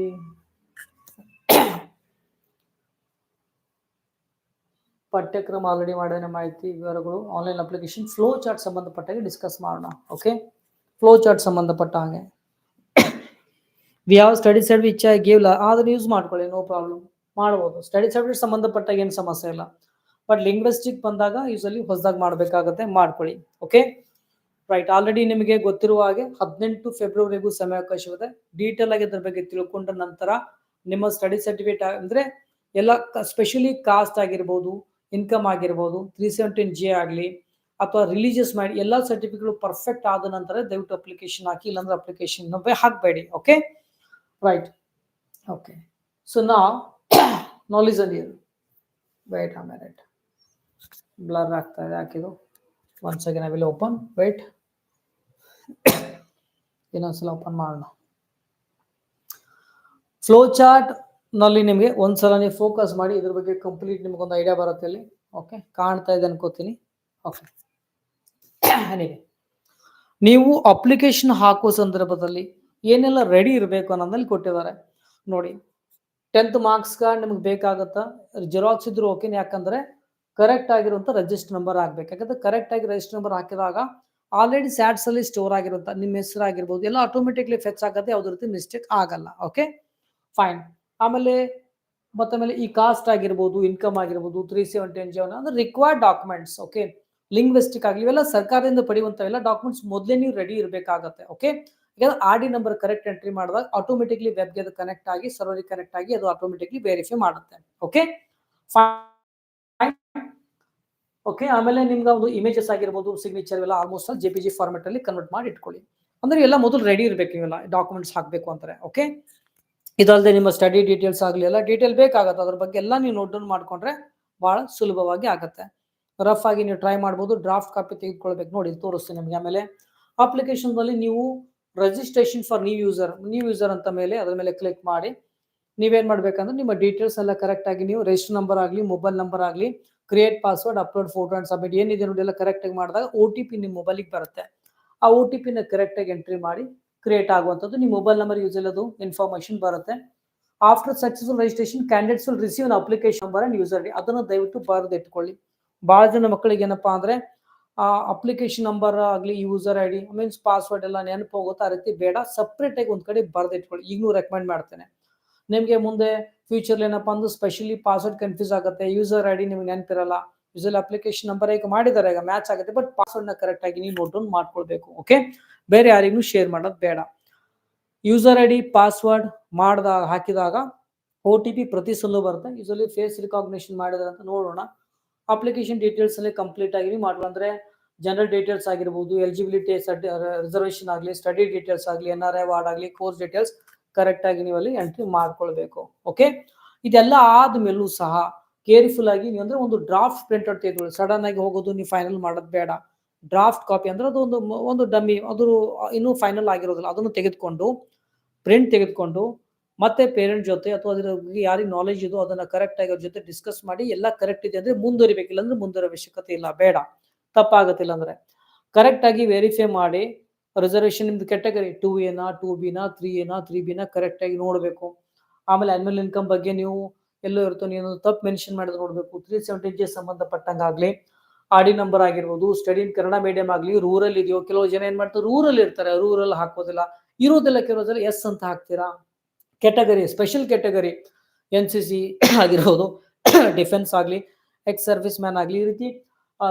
ಪಠ್ಯಕ್ರಮ ಆಲ್ರೆಡಿ ಮಾಡಿದ ಮಾಹಿತಿ ವಿವರಗಳು ಆನ್ಲೈನ್ ಅಪ್ಲಿಕೇಶನ್ ಫ್ಲೋ ಚಾರ್ಟ್ ಸಂಬಂಧಪಟ್ಟಾಗೆ ಡಿಸ್ಕಸ್ ಮಾಡೋಣ. ಓಕೆ ಫ್ಲೋ ಚಾರ್ಟ್ ಸಂಬಂಧಪಟ್ಟ ಹಾಗೆ. ವಿ ಯಾವ study set which I gave ಆದ್ರೆ ಯೂಸ್ ಮಾಡ್ಕೊಳ್ಳಿ ನೋ ಪ್ರಾಬ್ಲಮ್ ಮಾಡ್ಬೋದು. ಸ್ಟಡಿ ಸಬ್ಜೆಕ್ಟ್ ಸಂಬಂಧಪಟ್ಟಾಗ ಏನು ಸಮಸ್ಯೆ ಇಲ್ಲ. ಬಟ್ ಲಿಂಗ್ವಿಸ್ಟಿಕ್ ಬಂದಾಗ ಯೂಸಲಿ ಹೊಸದಾಗಿ ಮಾಡಬೇಕಾಗತ್ತೆ, ಮಾಡ್ಕೊಳ್ಳಿ. ಓಕೆ ರೈಟ್ ಆಲ್ರೆಡಿ ನಿಮಗೆ ಗೊತ್ತಿರುವ ಹಾಗೆ ಹದಿನೆಂಟು ಫೆಬ್ರವರಿಗೂ ಸಮಯ ಸಮಯಾವಕಾಶವಿದೆ ಡೀಟೇಲ್ ಆಗಿ ಅದ್ರ ಬಗ್ಗೆ ತಿಳ್ಕೊಂಡ ನಂತರ ನಿಮ್ಮ ಸ್ಟಡಿ ಸರ್ಟಿಫಿಕೇಟ್ ಅಂದ್ರೆ ಎಲ್ಲ ಸ್ಪೆಷಲಿ ಕಾಸ್ಟ್ ಆಗಿರ್ಬೋದು ಇನ್ಕಮ್ ಆಗಿರ್ಬೋದು ತ್ರೀ ಸೆವೆಂಟೀನ್ ಜಿ ಆಗಲಿ ಅಥವಾ ರಿಲಿಜಿಯಸ್ ಮಾಡಿ, ಎಲ್ಲ ಸರ್ಟಿಫಿಕೇಟ್ ಪರ್ಫೆಕ್ಟ್ ಆದ ನಂತರ ದಯವಿಟ್ಟು ಅಪ್ಲಿಕೇಶನ್ ಹಾಕಿ, ಇಲ್ಲಾಂದ್ರೆ ಅಪ್ಲಿಕೇಶನ್ ಹಾಕಬೇಡಿ. ಓಕೆ ರೈಟ್ ಓಕೆ ಸೊ ನಾ ನಾಲೆಜ್ ಅಂಡ್ ಇಯರ್ ವೇಟ್ ಆ ರೈಟ್ ಬ್ಲರ್ ಆಗ್ತಾ ಇದೆ ಹಾಕಿದು once again I will open wait ಇನ್ನೊಂದ್ಸಲ ಓಪನ್ ಮಾಡೋಣ. ಫ್ಲೋ ಚಾರ್ಟ್ನಲ್ಲಿ ನಿಮಗೆ ಒಂದ್ಸಲ ನೀವು ಫೋಕಸ್ ಮಾಡಿ, ಇದ್ರ ಬಗ್ಗೆ ಕಂಪ್ಲೀಟ್ ನಿಮ್ಗೊಂದು ಐಡಿಯಾ ಬರುತ್ತೆ ಇಲ್ಲಿ ಓಕೆ ಕಾಣ್ತಾ ಇದೆ ಅನ್ಕೋತೀನಿ. ಓಕೆ ನೀವು ಅಪ್ಲಿಕೇಶನ್ ಹಾಕೋ ಸಂದರ್ಭದಲ್ಲಿ ಏನೆಲ್ಲ ರೆಡಿ ಇರಬೇಕು ಅನ್ನೋದ್ರಲ್ಲಿ ಕೊಟ್ಟಿದ್ದಾರೆ. ನೋಡಿ ಟೆಂತ್ ಮಾರ್ಕ್ಸ್ ಕಾರ್ಡ್ ನಿಮ್ಗೆ ಬೇಕಾಗತ್ತ? ಜೆರಾಕ್ಸ್ ಇದ್ರೂ ಓಕೆ ಯಾಕಂದ್ರೆ ಕರೆಕ್ಟ್ ಆಗಿರುವಂತ ರಿಜಿಸ್ಟರ್ ನಂಬರ್ ಆಗ್ಬೇಕು. ಯಾಕಂದ್ರೆ ಕರೆಕ್ಟ್ ಆಗಿ ರಿಜಿಸ್ಟರ್ ನಂಬರ್ ಹಾಕಿದಾಗ ಆಲ್ರೆಡಿ ಸ್ಯಾಟ್ಸ್ ಅಲ್ಲಿ ಸ್ಟೋರ್ ಆಗಿರುತ್ತೆ ನಿಮ್ಮ ಹೆಸರು ಆಗಿರ್ಬೋದು ಎಲ್ಲ ಆಟೋಮೆಟಿಕ್ಲಿ ಫೆಚ್ ಆಗುತ್ತೆ ಯಾವುದೇ ರೀತಿ ಮಿಸ್ಟೇಕ್ ಆಗಲ್ಲ. ಓಕೆ ಫೈನ್ ಆಮೇಲೆ ಮತ್ತಮೇಲೆ ಈ ಕಾಸ್ಟ್ ಆಗಿರ್ಬೋದು ಇನ್ಕಮ್ ಆಗಿರ್ಬೋದು ತ್ರೀ ಸೆವೆನ್ ಟೆನ್ ಜಿ ಅಂದ್ರೆ ರಿಕ್ವೈರ್ಡ್ ಡಾಕ್ಯುಮೆಂಟ್ಸ್ ಓಕೆ ಲಿಂಗ್ವಿಸ್ಟಿಕ್ ಆಗಲಿ, ಇವೆಲ್ಲ ಸರ್ಕಾರದಿಂದ ಪಡೆಯುವಂಥವೆಲ್ಲ ಡಾಕ್ಯುಮೆಂಟ್ಸ್ ಮೊದಲೇ ನೀವು ರೆಡಿ ಇರಬೇಕಾಗತ್ತೆ ಓಕೆ ಯಾಕಂದ್ರೆ R D number correct entry ಮಾಡಿದಾಗ ಆಟೋಮೆಟಿಕ್ಲಿ ವೆಬ್ಗೆ ಅದು ಕನೆಕ್ಟ್ ಆಗಿ ಸರ್ವರಿಗೆ ಕನೆಕ್ಟ್ ಆಗಿ ಅದು ಆಟೋಮೆಟಿಕ್ಲಿ ವೆರಿಫೈ ಮಾಡುತ್ತೆ. ಓಕೆ ಓಕೆ ಆಮೇಲೆ ನಿಮ್ಗೆ ಒಂದು ಇಮೇಜಸ್ ಆಗಿರ್ಬೋದು ಸಿಗ್ನೇಚರ್ ಎಲ್ಲ almost J P G format ಅಲ್ಲಿ ಕನ್ವರ್ಟ್ ಮಾಡಿ ಇಟ್ಕೊಳ್ಳಿ. ಅಂದ್ರೆ ಎಲ್ಲ ಮೊದಲು ರೆಡಿ ಇರಬೇಕು ಇವೆಲ್ಲ ಡಾಕ್ಯುಮೆಂಟ್ಸ್ ಹಾಕಬೇಕು ಅಂತಾರೆ. ಓಕೆ ಇದಲ್ಲದೆ ನಿಮ್ಮ ಸ್ಟಡಿ ಡೀಟೇಲ್ಸ್ ಆಗಲಿ, ಎಲ್ಲ ಡೀಟೇಲ್ ಬೇಕಾಗತ್ತೆ. ಅದ್ರ ಬಗ್ಗೆ ಎಲ್ಲ ನೀವು ನೋಟ್ ಡೌನ್ ಮಾಡ್ಕೊಂಡ್ರೆ ಬಹಳ ಸುಲಭವಾಗಿ ಆಗುತ್ತೆ. ರಫ್ ಆಗಿ ನೀವು ಟ್ರೈ ಮಾಡ್ಬೋದು ಡ್ರಾಫ್ಟ್ ಕಾಪಿ ತೆಗೆದುಕೊಳ್ಬೇಕು. ನೋಡಿ, ತೋರಿಸ್ತೀನಿ ನಿಮಗೆ ಆಮೇಲೆ. ಅಪ್ಲಿಕೇಶನ್ನಲ್ಲಿ ನೀವು registration for new user new user ಅಂತ ಮೇಲೆ ಅದರ ಮೇಲೆ ಕ್ಲಿಕ್ ಮಾಡಿ. ನೀವೇನ್ ಮಾಡ್ಬೇಕಂದ್ರೆ ನಿಮ್ಮ ಡೀಟೇಲ್ಸ್ ಎಲ್ಲ ಕರೆಕ್ಟಾಗಿ ನೀವು ರಿಜಿಸ್ಟರ್ ನಂಬರ್ ಆಗಲಿ ಮೊಬೈಲ್ ನಂಬರ್ ಆಗಲಿ create password upload photo and submit ಏನಿದೆ ನೋಡಿ ಎಲ್ಲ ಕರೆಕ್ಟಾಗಿ ಮಾಡಿದಾಗ ಒ ಟಿ ಪಿ ನಿಮ್ಮ ಮೊಬೈಲಿಗೆ ಬರುತ್ತೆ. ಆ ಒ ಟಿ ಪಿನ ಕರೆಕ್ಟಾಗಿ ಎಂಟ್ರಿ ಮಾಡಿ ಕ್ರಿಯೇಟ್ ಆಗುವಂಥದ್ದು ನಿಮ್ಮ ಮೊಬೈಲ್ ನಂಬರ್ ಯೂಸ್ ಅದು ಇನ್ಫಾರ್ಮೇಷನ್ ಬರುತ್ತೆ. After successful registration candidates will receive an application number and user ಅದನ್ನು ದಯವಿಟ್ಟು ಬರೆದಿಟ್ಕೊಳ್ಳಿ ಭಾಳ ಜನ ಮಕ್ಕಳಿಗೆ ಏನಪ್ಪಾ ಅಂದ್ರೆ ಆ ಅಪ್ಲಿಕೇಶನ್ ನಂಬರ್ ಆಗಲಿ user I D means password ಎಲ್ಲ ನೆನಪು ಹೋಗುತ್ತೆ ಆ ರೀತಿ ಬೇಡ. ಸಪ್ರೇಟ್ ಆಗಿ ಒಂದ್ ಕಡೆ ಬರೆದಿಟ್ಕೊಳ್ಳಿ ಈಗಲೂ ರೆಕಮೆಂಡ್ ಮಾಡ್ತೇನೆ. ನಿಮಗೆ ಮುಂದೆ ಫ್ಯೂಚರ್ ಏನಪ್ಪ ಅಂದ್ರೆ ಸ್ಪೆಷಲಿ ಪಾಸ್ವರ್ಡ್ ಕನ್ಫ್ಯೂಸ್ ಆಗುತ್ತೆ ಯೂಸರ್ ಐ ಡಿ ನಿಮ್ಗೆ ನೆನಪಿರಲ್ಲ ಯೂಸಲ್ ಅಪ್ಲಿಕೇಶನ್ ನಂಬರ್ ಈಗ ಮಾಡಿದ್ದಾರೆ, ಈಗ ಮ್ಯಾಚ್ ಆಗುತ್ತೆ ಬಟ್ ಪಾಸ್ವರ್ಡ್ನ ಕರೆಕ್ಟ್ ಆಗಿ ನೀವು ನೋಟ್ ಡೌನ್ ಮಾಡ್ಕೊಳ್ಬೇಕು ಓಕೆ ಬೇರೆ ಯಾರಿಗೂ ಶೇರ್ ಮಾಡೋದು ಬೇಡ. ಯೂಸರ್ ಐ ಡಿ ಪಾಸ್ವರ್ಡ್ ಮಾಡಿದಾಗ ಹಾಕಿದಾಗ ಒ ಟಿ ಪಿ ಪ್ರತಿ ಸಲ ಬರುತ್ತೆ. ಯೂಸಲಿ ಫೇಸ್ ರಿಕಾಗ್ನೇಷನ್ ಮಾಡಿದ್ರೆ ಅಂತ ನೋಡೋಣ. ಅಪ್ಲಿಕೇಶನ್ ಡೀಟೇಲ್ಸ್ ಅಲ್ಲಿ ಕಂಪ್ಲೀಟ್ ಆಗಿ ಮಾಡುವ ಅಂದ್ರೆ ಜನರಲ್ ಡೀಟೇಲ್ಸ್ ಆಗಿರ್ಬೋದು ಎಲಿಜಿಬಿಲಿಟಿ ರಿಸರ್ವೇಶನ್ ಆಗಲಿ ಸ್ಟಡಿ ಡೀಟೇಲ್ಸ್ ಆಗಲಿ ಎನ್ ಆರ್ ಐ ವಾರ್ಡ್ ಆಗಲಿ ಕೋರ್ಸ್ ಡೀಟೇಲ್ಸ್ ಕರೆಕ್ಟ್ ಆಗಿ ನೀವು ಅಲ್ಲಿ ಎಂಟ್ರಿ ಮಾಡ್ಕೊಳ್ಬೇಕು. ಓಕೆ ಇದೆಲ್ಲ ಆದ್ಮೇಲೂ ಸಹ ಕೇರ್ಫುಲ್ ಆಗಿ ನೀವು ಅಂದ್ರೆ ಒಂದು ಡ್ರಾಫ್ಟ್ ಪ್ರಿಂಟ್ ಔಟ್ ತೆಗೆದುಕೊಳ್ಳಿ. ಸಡನ್ ಆಗಿ ಹೋಗೋದು ನೀವು ಫೈನಲ್ ಮಾಡೋದು ಬೇಡ. ಡ್ರಾಫ್ಟ್ ಕಾಪಿ ಅಂದ್ರೆ ಅದು ಒಂದು ಒಂದು ಡಮ್ಮಿ ಅದು ಇನ್ನೂ ಫೈನಲ್ ಆಗಿರೋದಿಲ್ಲ. ಅದನ್ನು ತೆಗೆದುಕೊಂಡು ಪ್ರಿಂಟ್ ತೆಗೆದುಕೊಂಡು ಮತ್ತೆ ಪೇರೆಂಟ್ ಜೊತೆ ಅಥವಾ ಅದರ ಬಗ್ಗೆ ಯಾರಿಗೆ ನಾಲೆಜ್ ಇದೋ ಅದನ್ನ ಕರೆಕ್ಟ್ ಆಗಿ ಅವ್ರ ಜೊತೆ ಡಿಸ್ಕಸ್ ಮಾಡಿ ಎಲ್ಲ ಕರೆಕ್ಟ್ ಇದೆ ಅಂದ್ರೆ ಮುಂದುವರಿಬೇಕಿಲ್ಲ ಅಂದ್ರೆ ಮುಂದುವರ ಅವಶ್ಯಕತೆ ಇಲ್ಲ, ಬೇಡ. ತಪ್ಪಾಗತ್ತಿಲ್ಲ ಅಂದ್ರೆ ಕರೆಕ್ಟ್ ಆಗಿ ವೆರಿಫೈ ಮಾಡಿ ರಿಸರ್ವೇಶನ್ ನಿಮ್ದು ಕೆಟಗರಿ ಟೂ ಎನಾ ಟೂ ಬಿನ ತ್ರೀ ಎನಾ ತ್ರೀ ಬಿನ ಕರೆಕ್ಟ್ ಆಗಿ ನೋಡಬೇಕು. ಆಮೇಲೆ ಆನ್ಯುವಲ್ ಇನ್ಕಮ್ ಬಗ್ಗೆ ನೀವು ಎಲ್ಲೋ ಇರ್ತೋ ನೀನು ತಪ್ಪು ಮೆನ್ಷನ್ ಮಾಡಿದ್ರೆ ನೋಡಬೇಕು. ತ್ರೀ ಸೆವೆಂಟಿ ಜಿ ಸಂಬಂಧಪಟ್ಟಂಗಾಗ್ಲಿ ಆಡಿ ನಂಬರ್ ಆಗಿರ್ಬೋದು ಸ್ಟಡಿ ಇನ್ ಕನ್ನಡ ಮೀಡಿಯಂ ಆಗಲಿ ರೂರಲ್ ಇದೆಯೋ, ಕೆಲವು ಜನ ಏನ್ ಮಾಡ್ತಾರೆ ರೂರಲ್ ಇರ್ತಾರೆ ರೂರಲ್ ಹಾಕೋದಿಲ್ಲ. ಇರೋದಿಲ್ಲ ಜನ ಎಸ್ ಅಂತ ಹಾಕ್ತೀರಾ? Category special category N C C ಆಗಿರ್ಬೋದು ಡಿಫೆನ್ಸ್ ಆಗಲಿ ಎಕ್ಸ್ ಸರ್ವಿಸ್ ಮ್ಯಾನ್ ಆಗಲಿ, ಈ ರೀತಿ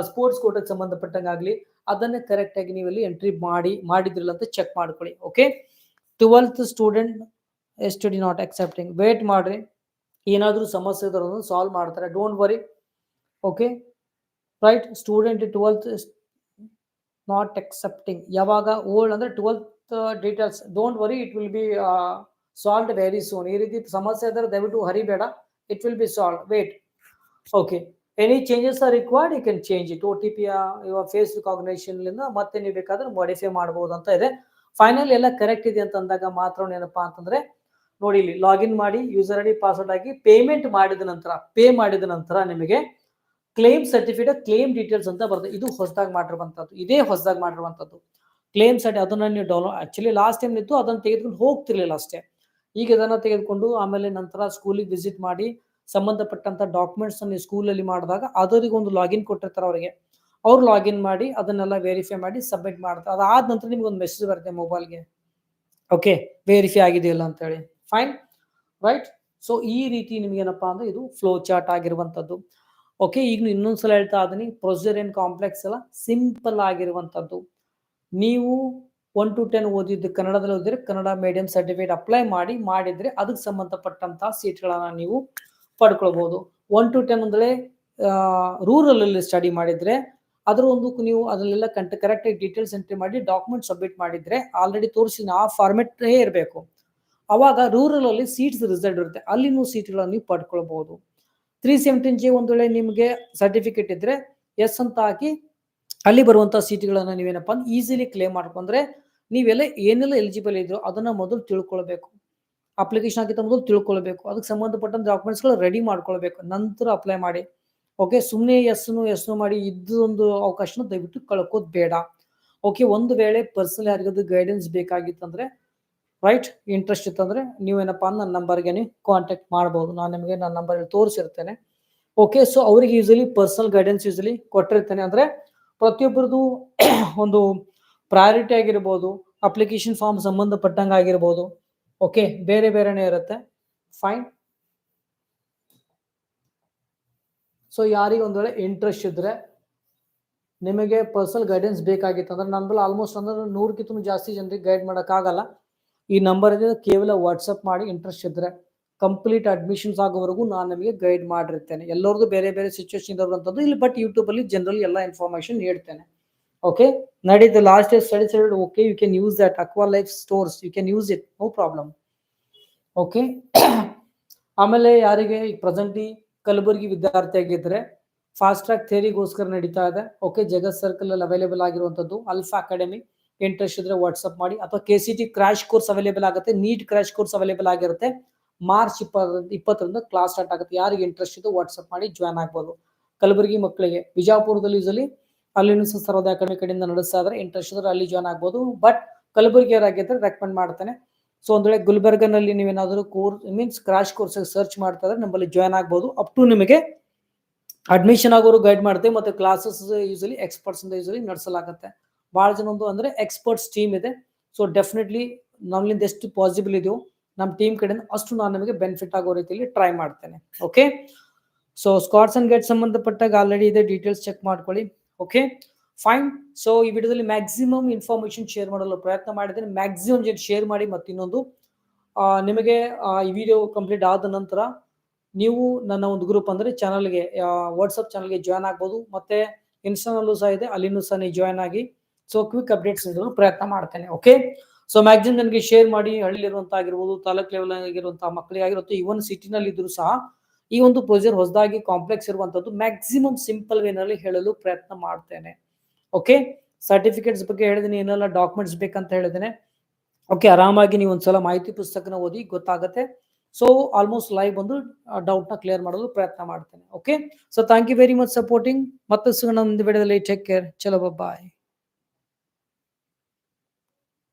ಸ್ಪೋರ್ಟ್ಸ್ ಕೋಟಕ್ಕೆ ಸಂಬಂಧಪಟ್ಟಂಗಾಗಲಿ ಅದನ್ನೇ ಕರೆಕ್ಟಾಗಿ ನೀವು ಇಲ್ಲಿ ಎಂಟ್ರಿ ಮಾಡಿ, ಮಾಡಿದ್ರಲ್ಲ ಅಂತ ಚೆಕ್ ಮಾಡ್ಕೊಳ್ಳಿ okay twelfth student S D not accepting wait ಮಾಡ್ರಿ, ಏನಾದರೂ ಸಮಸ್ಯೆ ಇದ್ರೂ ಸಾಲ್ವ್ ಮಾಡ್ತಾರೆ don't worry okay right student twelfth not accepting ಯಾವಾಗ ಓಲ್ಡ್ ಅಂದರೆ twelfth details don't worry it will be solve very soon ಈ ರೀತಿ ಸಮಸ್ಯೆ ಇದ್ರೆ ದಯವಿಟ್ಟು ಹರಿಬೇಡ. It will be solve wait okay any changes are required you can change it O T P ಇವಾಗ face recognition ಮತ್ತೆ ನೀವು ಬೇಕಾದ್ರೆ ಮಾಡಿಫೈ ಮಾಡಬಹುದು ಅಂತ ಇದೆ. ಫೈನಲ್ ಎಲ್ಲ ಕರೆಕ್ಟ್ ಇದೆ ಅಂತ ಅಂದಾಗ ಮಾತ್ರ ಏನಪ್ಪಾ ಅಂತಂದ್ರೆ, ನೋಡಿ ಇಲ್ಲಿ ಲಾಗಿನ್ ಮಾಡಿ ಯೂಸರ್ ಐ ಪಾಸ್ವರ್ಡ್ ಆಗಿ ಪೇಮೆಂಟ್ ಮಾಡಿದ ನಂತರ ಪೇ ಮಾಡಿದ ನಂತರ ನಿಮಗೆ ಕ್ಲೇಮ್ ಸರ್ಟಿಫಿಕೇಟ್ ಕ್ಲೇಮ್ ಡೀಟೇಲ್ಸ್ ಅಂತ ಬರುತ್ತೆ ಇದು ಹೊಸದಾಗಿ ಮಾಡಿರುವಂತದ್ದು. ಇದೇ ಹೊಸದಾಗಿ ಮಾಡಿರುವಂತದ್ದು. ಕ್ಲೇಮ್ ಸರ್ಟಿ ಅದನ್ನ ನೀವು ಡೌನ್ಲೋಡ್ ಆಕ್ಚುಲಿ ಲಾಸ್ಟ್ ಟೈಮ್ ಇತ್ತು ಅದನ್ನ ತೆಗೆದುಕೊಂಡು ಹೋಗ್ತಿರ್ಲಿಲ್ಲ ಅಷ್ಟೇ. ಈಗ ಇದನ್ನ ತೆಗೆದುಕೊಂಡು ಆಮೇಲೆ ನಂತರ ಸ್ಕೂಲಿಗೆ ವಿಸಿಟ್ ಮಾಡಿ ಸಂಬಂಧಪಟ್ಟಂತ ಡಾಕ್ಯುಮೆಂಟ್ಸ್ ನೀವು ಸ್ಕೂಲಲ್ಲಿ ಮಾಡಿದಾಗ ಅದರಿಗೆ ಒಂದು ಲಾಗಿನ್ ಕೊಟ್ಟಿರ್ತಾರೆ ಅವರಿಗೆ. ಅವ್ರು ಲಾಗಿನ್ ಮಾಡಿ ಅದನ್ನೆಲ್ಲ ವೆರಿಫೈ ಮಾಡಿ ಸಬ್ಮಿಟ್ ಮಾಡ್ತಾರೆ. ಅದಾದ ನಂತರ ನಿಮ್ಗೆ ಒಂದು ಮೆಸೇಜ್ ಬರುತ್ತೆ ಮೊಬೈಲ್ಗೆ ಓಕೆ ವೆರಿಫೈ ಆಗಿದೆಯಲ್ಲ ಅಂತ ಹೇಳಿ ಫೈನ್ ರೈಟ್ ಸೊ ಈ ರೀತಿ ನಿಮ್ಗೆ ಏನಪ್ಪಾ ಅಂದ್ರೆ ಇದು ಫ್ಲೋ ಚಾರ್ಟ್ ಆಗಿರುವಂತದ್ದು. ಓಕೆ ಈಗ ಇನ್ನೊಂದ್ಸಲ ಹೇಳ್ತಾ ಇದೀನಿ ಪ್ರೊಸೀಜರ್ ಏನ್ ಕಾಂಪ್ಲೆಕ್ಸ್ ಅಲ್ಲ ಸಿಂಪಲ್ ಆಗಿರುವಂತದ್ದು. ನೀವು ಒನ್ ಟು ಟೆನ್ ಓದಿದ್ದು ಕನ್ನಡದಲ್ಲಿ ಓದಿದ್ರೆ ಕನ್ನಡ ಮೀಡಿಯಂ ಸರ್ಟಿಫಿಕೇಟ್ ಅಪ್ಲೈ ಮಾಡಿ, ಮಾಡಿದ್ರೆ ಅದಕ್ಕೆ ಸಂಬಂಧಪಟ್ಟಂತಹ ಸೀಟ್ಗಳನ್ನ ನೀವು ಪಡ್ಕೊಳ್ಬಹುದು ಒನ್ ಟು ಟೆನ್ ರೂರಲ್ ಅಲ್ಲಿ ಸ್ಟಡಿ ಮಾಡಿದ್ರೆ ಅದರ ಒಂದು ನೀವು ಅದರಲ್ಲೆಲ್ಲ ಕಂಟ ಕರೆಕ್ಟ್ ಆಗಿ ಡೀಟೇಲ್ಸ್ ಎಂಟ್ರಿ ಮಾಡಿ ಡಾಕ್ಯುಮೆಂಟ್ ಸಬ್ಮಿಟ್ ಮಾಡಿದ್ರೆ ಆಲ್ರೆಡಿ ತೋರಿಸಿ ಆ ಫಾರ್ಮೆಟ್ ಇರಬೇಕು. ಅವಾಗ ರೂರಲ್ ಅಲ್ಲಿ ಸೀಟ್ಸ್ ರಿಸಲ್ಟ್ ಇರುತ್ತೆ. ಅಲ್ಲಿ ನೀವು ಸೀಟ್ಗಳನ್ನು ನೀವು ಪಡ್ಕೊಳ್ಬಹುದು ತ್ರೀ ಸೆವೆಂಟೀನ್ ಜಿ ಒಂದ್ ವೇಳೆ ನಿಮಗೆ ಸರ್ಟಿಫಿಕೇಟ್ ಇದ್ರೆ ಎಸ್ ಅಂತ ಹಾಕಿ ಅಲ್ಲಿ ಬರುವಂತಹ ಸೀಟ್ಗಳನ್ನ ನೀವೇನಪ್ಪ ಅಂದ್ರೆ ಈಸಿಲಿ ಕ್ಲೇಮ್ ಮಾಡ್ಕೊಂಡ್ರೆ ನೀವೆಲ್ಲ ಏನೆಲ್ಲ ಎಲಿಜಿಬಲ್ ಇದ್ರು ಅದನ್ನ ಮೊದಲು ತಿಳ್ಕೊಳ್ಬೇಕು. ಅಪ್ಲಿಕೇಶನ್ ಹಾಕಿದ ಮೊದಲು ತಿಳ್ಕೊಳ್ಬೇಕು. ಅದಕ್ಕೆ ಸಂಬಂಧಪಟ್ಟಂತ ಡಾಕ್ಯುಮೆಂಟ್ಸ್ಗಳು ರೆಡಿ ಮಾಡ್ಕೊಳ್ಬೇಕು. ನಂತರ ಅಪ್ಲೈ ಮಾಡಿ. ಓಕೆ ಸುಮ್ಮನೆ ಎಸ್ನು ಎಸ್ನು ಮಾಡಿ ಇದ್ದೊಂದು ಅವಕಾಶನ ದಯವಿಟ್ಟು ಕಳ್ಕೋದ್ ಬೇಡ. ಓಕೆ ಒಂದು ವೇಳೆ ಪರ್ಸನಲ್ ಯಾರಿಗಾದ್ರು ಗೈಡೆನ್ಸ್ ಬೇಕಾಗಿತ್ತಂದ್ರೆ ರೈಟ್ ಇಂಟ್ರೆಸ್ಟ್ ಇತ್ತಂದ್ರೆ ನೀವೇನಪ್ಪ ನನ್ನ ನಂಬರ್ಗೆ ನೀವು ಕಾಂಟ್ಯಾಕ್ಟ್ ಮಾಡ್ಬೋದು. ನಾನು ನಿಮಗೆ ನನ್ನ ನಂಬರ್ ತೋರಿಸಿರ್ತೇನೆ. ಓಕೆ ಸೊ ಅವರಿಗೆ ಯೂಸಲಿ ಪರ್ಸನಲ್ ಗೈಡೆನ್ಸ್ ಯೂಸಲಿ ಕೊಟ್ಟಿರ್ತೇನೆ ಅಂದ್ರೆ, ಪ್ರತಿಯೊಬ್ಬರದು ಒಂದು ಪ್ರಯಾರಿಟಿ ಆಗಿರ್ಬೋದು ಅಪ್ಲಿಕೇಶನ್ ಫಾರ್ಮ್ ಸಂಬಂಧಪಟ್ಟಂಗೆ ಆಗಿರ್ಬೋದು ಓಕೆ ಬೇರೆ ಬೇರೆನೇ ಇರುತ್ತೆ. ಫೈನ್ ಸೊ ಯಾರಿಗೆ ಒಂದು ವೇಳೆ ಇಂಟ್ರೆಸ್ಟ್ ಇದ್ರೆ, ನಿಮಗೆ ಪರ್ಸನಲ್ ಗೈಡೆನ್ಸ್ ಬೇಕಾಗಿತ್ತು ಅಂದ್ರೆ ನಂಬಲ್ಲಿ ಆಲ್ಮೋಸ್ಟ್ ಅಂದ್ರೆ ನೂರಕ್ಕಿಂತ ಜಾಸ್ತಿ ಜನರಿಗೆ ಗೈಡ್ ಮಾಡೋಕ್ಕಾಗಲ್ಲ. ಈ ನಂಬರ್ ಇದೆ ಕೇವಲ ವಾಟ್ಸಪ್ ಮಾಡಿ ಇಂಟ್ರೆಸ್ಟ್ ಇದ್ರೆ ಕಂಪ್ಲೀಟ್ ಅಡ್ಮಿಷನ್ಸ್ ಆಗೋವರೆಗೂ ನಾನು ನಿಮಗೆ ಗೈಡ್ ಮಾಡಿರ್ತೇನೆ. ಎಲ್ಲರದು ಬೇರೆ ಬೇರೆ ಸಿಚುವೇಶನ್ ಇರುವಂಥದ್ದು ಇಲ್ಲಿ ಬಟ್ ಯೂಟ್ಯೂಬಲ್ಲಿ ಜನರಲ್ ಎಲ್ಲ ಇನ್ಫಾರ್ಮೇಶನ್ ನೀಡ್ತೇನೆ. ಓಕೆ ನಡೀತು last study side okay you can use that aqua life stores you can use it no problem okay ಆಮೇಲೆ ಯಾರಿಗೆ ಈಗ ಪ್ರೆಸೆಂಟ್ಲಿ ಕಲಬುರಗಿ ವಿದ್ಯಾರ್ಥಿ ಆಗಿದ್ರೆ ಫಾಸ್ಟ್ ಟ್ರ್ಯಾಕ್ ಥಿಯರಿಗೋಸ್ಕರ ನಡೀತಾ ಇದೆ. ಓಕೆ ಜಗತ್ ಸರ್ಕಲ್ ಅಲ್ಲಿ ಅವೈಲೇಬಲ್ ಆಗಿರುವಂಥದ್ದು ಅಲ್ಫಾ ಅಕಾಡೆಮಿ ಇಂಟ್ರೆಸ್ಟ್ ಇದ್ರೆ ವಾಟ್ಸಪ್ ಮಾಡಿ, ಅಥವಾ K C T crash course available ಆಗುತ್ತೆ ನೀಟ್ ಕ್ರಾಶ್ ಕೋರ್ಸ್ ಅವೈಲೇಬಲ್ ಆಗಿರುತ್ತೆ ಮಾರ್ಚ್ ಇಪ್ಪತ್ತ ಇಪ್ಪತ್ತರಿಂದ ಕ್ಲಾಸ್ ಸ್ಟಾರ್ಟ್ ಆಗುತ್ತೆ. ಯಾರಿಗೆ ಇಂಟ್ರೆಸ್ಟ್ ಇದೆ ವಾಟ್ಸಪ್ ಮಾಡಿ ಜಾಯ್ನ್ ಆಗ್ಬೋದು. ಕಲಬುರಗಿ ಮಕ್ಕಳಿಗೆ, ಬಿಜಾಪುರದಲ್ಲಿ ಯೂಸಲಿ ಅಲ್ಲಿನೂ ಸಹ ಸರ್ವೋದಯ ಅಕಾಡೆಮಿ ಕಡೆಯಿಂದ ನಡೆಸ್ತಾ ಇಂಟ್ರೆಸ್ಟ್ ಇದ್ರೆ ಅಲ್ಲಿ ಜಾಯ್ನ್ ಆಗ್ಬೋದು. ಬಟ್ ಕಲಬುರಗಿಯವರಾಗಿದ್ದರೆ ರೆಕಮೆಂಡ್ ಮಾಡ್ತಾನೆ. ಸೊ ಒಂದು ವೇಳೆ ಗುಲ್ಬರ್ಗನಲ್ಲಿ ನೀವೇನಾದರೂ course means crash course search ಮಾಡ್ತಾ ಇದ್ರೆ ನಮ್ಮಲ್ಲಿ ಜಾಯ್ನ್ ಆಗ್ಬೋದು. ಅಪ್ ಟು ನಿಮಗೆ ಅಡ್ಮಿಷನ್ ಆಗೋರು ಗೈಡ್ ಮಾಡ್ತೆ ಮತ್ತೆ ಕ್ಲಾಸಸ್ ಯೂಸಲಿ ಎಕ್ಸ್ಪರ್ಟ್ಸ್ ಯೂಸಲಿ ನಡೆಸಲಾಗುತ್ತೆ. ಬಹಳ ಜನ ಒಂದು ಅಂದ್ರೆ ಎಕ್ಸ್ಪರ್ಟ್ಸ್ ಟೀಮ್ ಇದೆ. ಸೊ ಡೆಫಿನೆಟ್ಲಿ ನಮ್ಮಿಂದ ಎಷ್ಟು ಪಾಸಿಬಲ್ ಇದೆಯೋ ನಮ್ಮ ಟೀಮ್ ಕಡೆಯಿಂದ ಅಷ್ಟು ನಾನು ನಿಮಗೆ ಬೆನಿಫಿಟ್ ಆಗೋ ರೀತಿಯಲ್ಲಿ ಟ್ರೈ ಮಾಡ್ತೇನೆ. ಓಕೆ ಸೊ ಸ್ಕಾಟ್ಸ್ ಅಂಡ್ ಗೇಟ್ ಸಂಬಂಧಪಟ್ಟಾಗ ಆಲ್ರೆಡಿ ಇದೆ. ಡೀಟೇಲ್ಸ್ ಚೆಕ್ ಮಾಡ್ಕೊಳ್ಳಿ. ಓಕೆ ಫೈನ್ ಸೊ ಈ ವಿಡಿಯೋದಲ್ಲಿ ಮ್ಯಾಕ್ಸಿಮಮ್ ಇನ್ಫಾರ್ಮೇಶನ್ ಶೇರ್ ಮಾಡಲು ಪ್ರಯತ್ನ ಮಾಡಿದ್ದೇನೆ ಮ್ಯಾಕ್ಸಿಮಮ್ ಜನ ಶೇರ್ ಮಾಡಿ ಮತ್ತು ಇನ್ನೊಂದು ನಿಮಗೆ ಈ ವಿಡಿಯೋ ಕಂಪ್ಲೀಟ್ ಆದ ನಂತರ ನೀವು ನನ್ನ ಒಂದು ಗ್ರೂಪ್ ಅಂದ್ರೆ ಚಾನಲ್ಗೆ ವಾಟ್ಸಪ್ ಚಾನಲ್ಗೆ ಜಾಯ್ನ್ ಆಗ್ಬೋದು. ಮತ್ತೆ ಇನ್ಸ್ಟಾನಲ್ಲೂ ಸಹ ಇದೆ, ಅಲ್ಲಿನೂ ಸಹ ನೀವು ಜಾಯ್ನ್ ಆಗಿ ಸೊ ಕ್ವಿಕ್ ಅಪ್ಡೇಟ್ಸ್ ನೀಡಲು ಪ್ರಯತ್ನ ಮಾಡ್ತೇನೆ ಓಕೆ ಸೊ ಮ್ಯಾಕ್ಸಿಮಮ್ ನನಗೆ ಶೇರ್ ಮಾಡಿ ಹಳ್ಳಿಲಿರುವಂತ ಆಗಿರ್ಬೋದು, ತಾಲೂಕ್ ಲೆವೆಲ್ ಆಗಿರುವಂತಹ ಮಕ್ಕಳಿಗಾಗಿರುತ್ತೆ ಇವನ್ ಸಿಟಿನಲ್ಲಿ ಇದ್ರು ಸಹ ಈ ಒಂದು ಪ್ರೊಸೀಜರ್ ಹೊಸದಾಗಿ ಕಾಂಪ್ಲೆಕ್ಸ್ ಇರುವಂತದ್ದು ಮ್ಯಾಕ್ಸಿಮಮ್ ಸಿಂಪಲ್ ವೇನಲ್ಲಿ ಹೇಳಲು ಪ್ರಯತ್ನ ಮಾಡ್ತೇನೆ. ಓಕೆ ಸರ್ಟಿಫಿಕೇಟ್ಸ್ ಬಗ್ಗೆ ಹೇಳಿದೀನಿ, ಏನೆಲ್ಲ ಡಾಕ್ಯುಮೆಂಟ್ಸ್ ಬೇಕಂತ ಹೇಳಿದ್ದೇನೆ ಓಕೆ ಆರಾಮಾಗಿ ನೀವು ಒಂದ್ಸಲ ಮಾಹಿತಿ ಪುಸ್ತಕನ ಓದಿ ಗೊತ್ತಾಗುತ್ತೆ. ಸೊ ಆಲ್ಮೋಸ್ಟ್ ಲೈವ್ ಬಂದು ಡೌಟ್ನ ಕ್ಲಿಯರ್ ಮಾಡಲು ಪ್ರಯತ್ನ ಮಾಡ್ತೇನೆ. Okay so thank you very much supporting ಮತ್ತೆ ಸಿಗೋಣ ಒಂದು ವಿಡಿಯೋದಲ್ಲಿ ಟೇಕ್ ಕೇರ್ ಚಲೋ ಬಾಯ್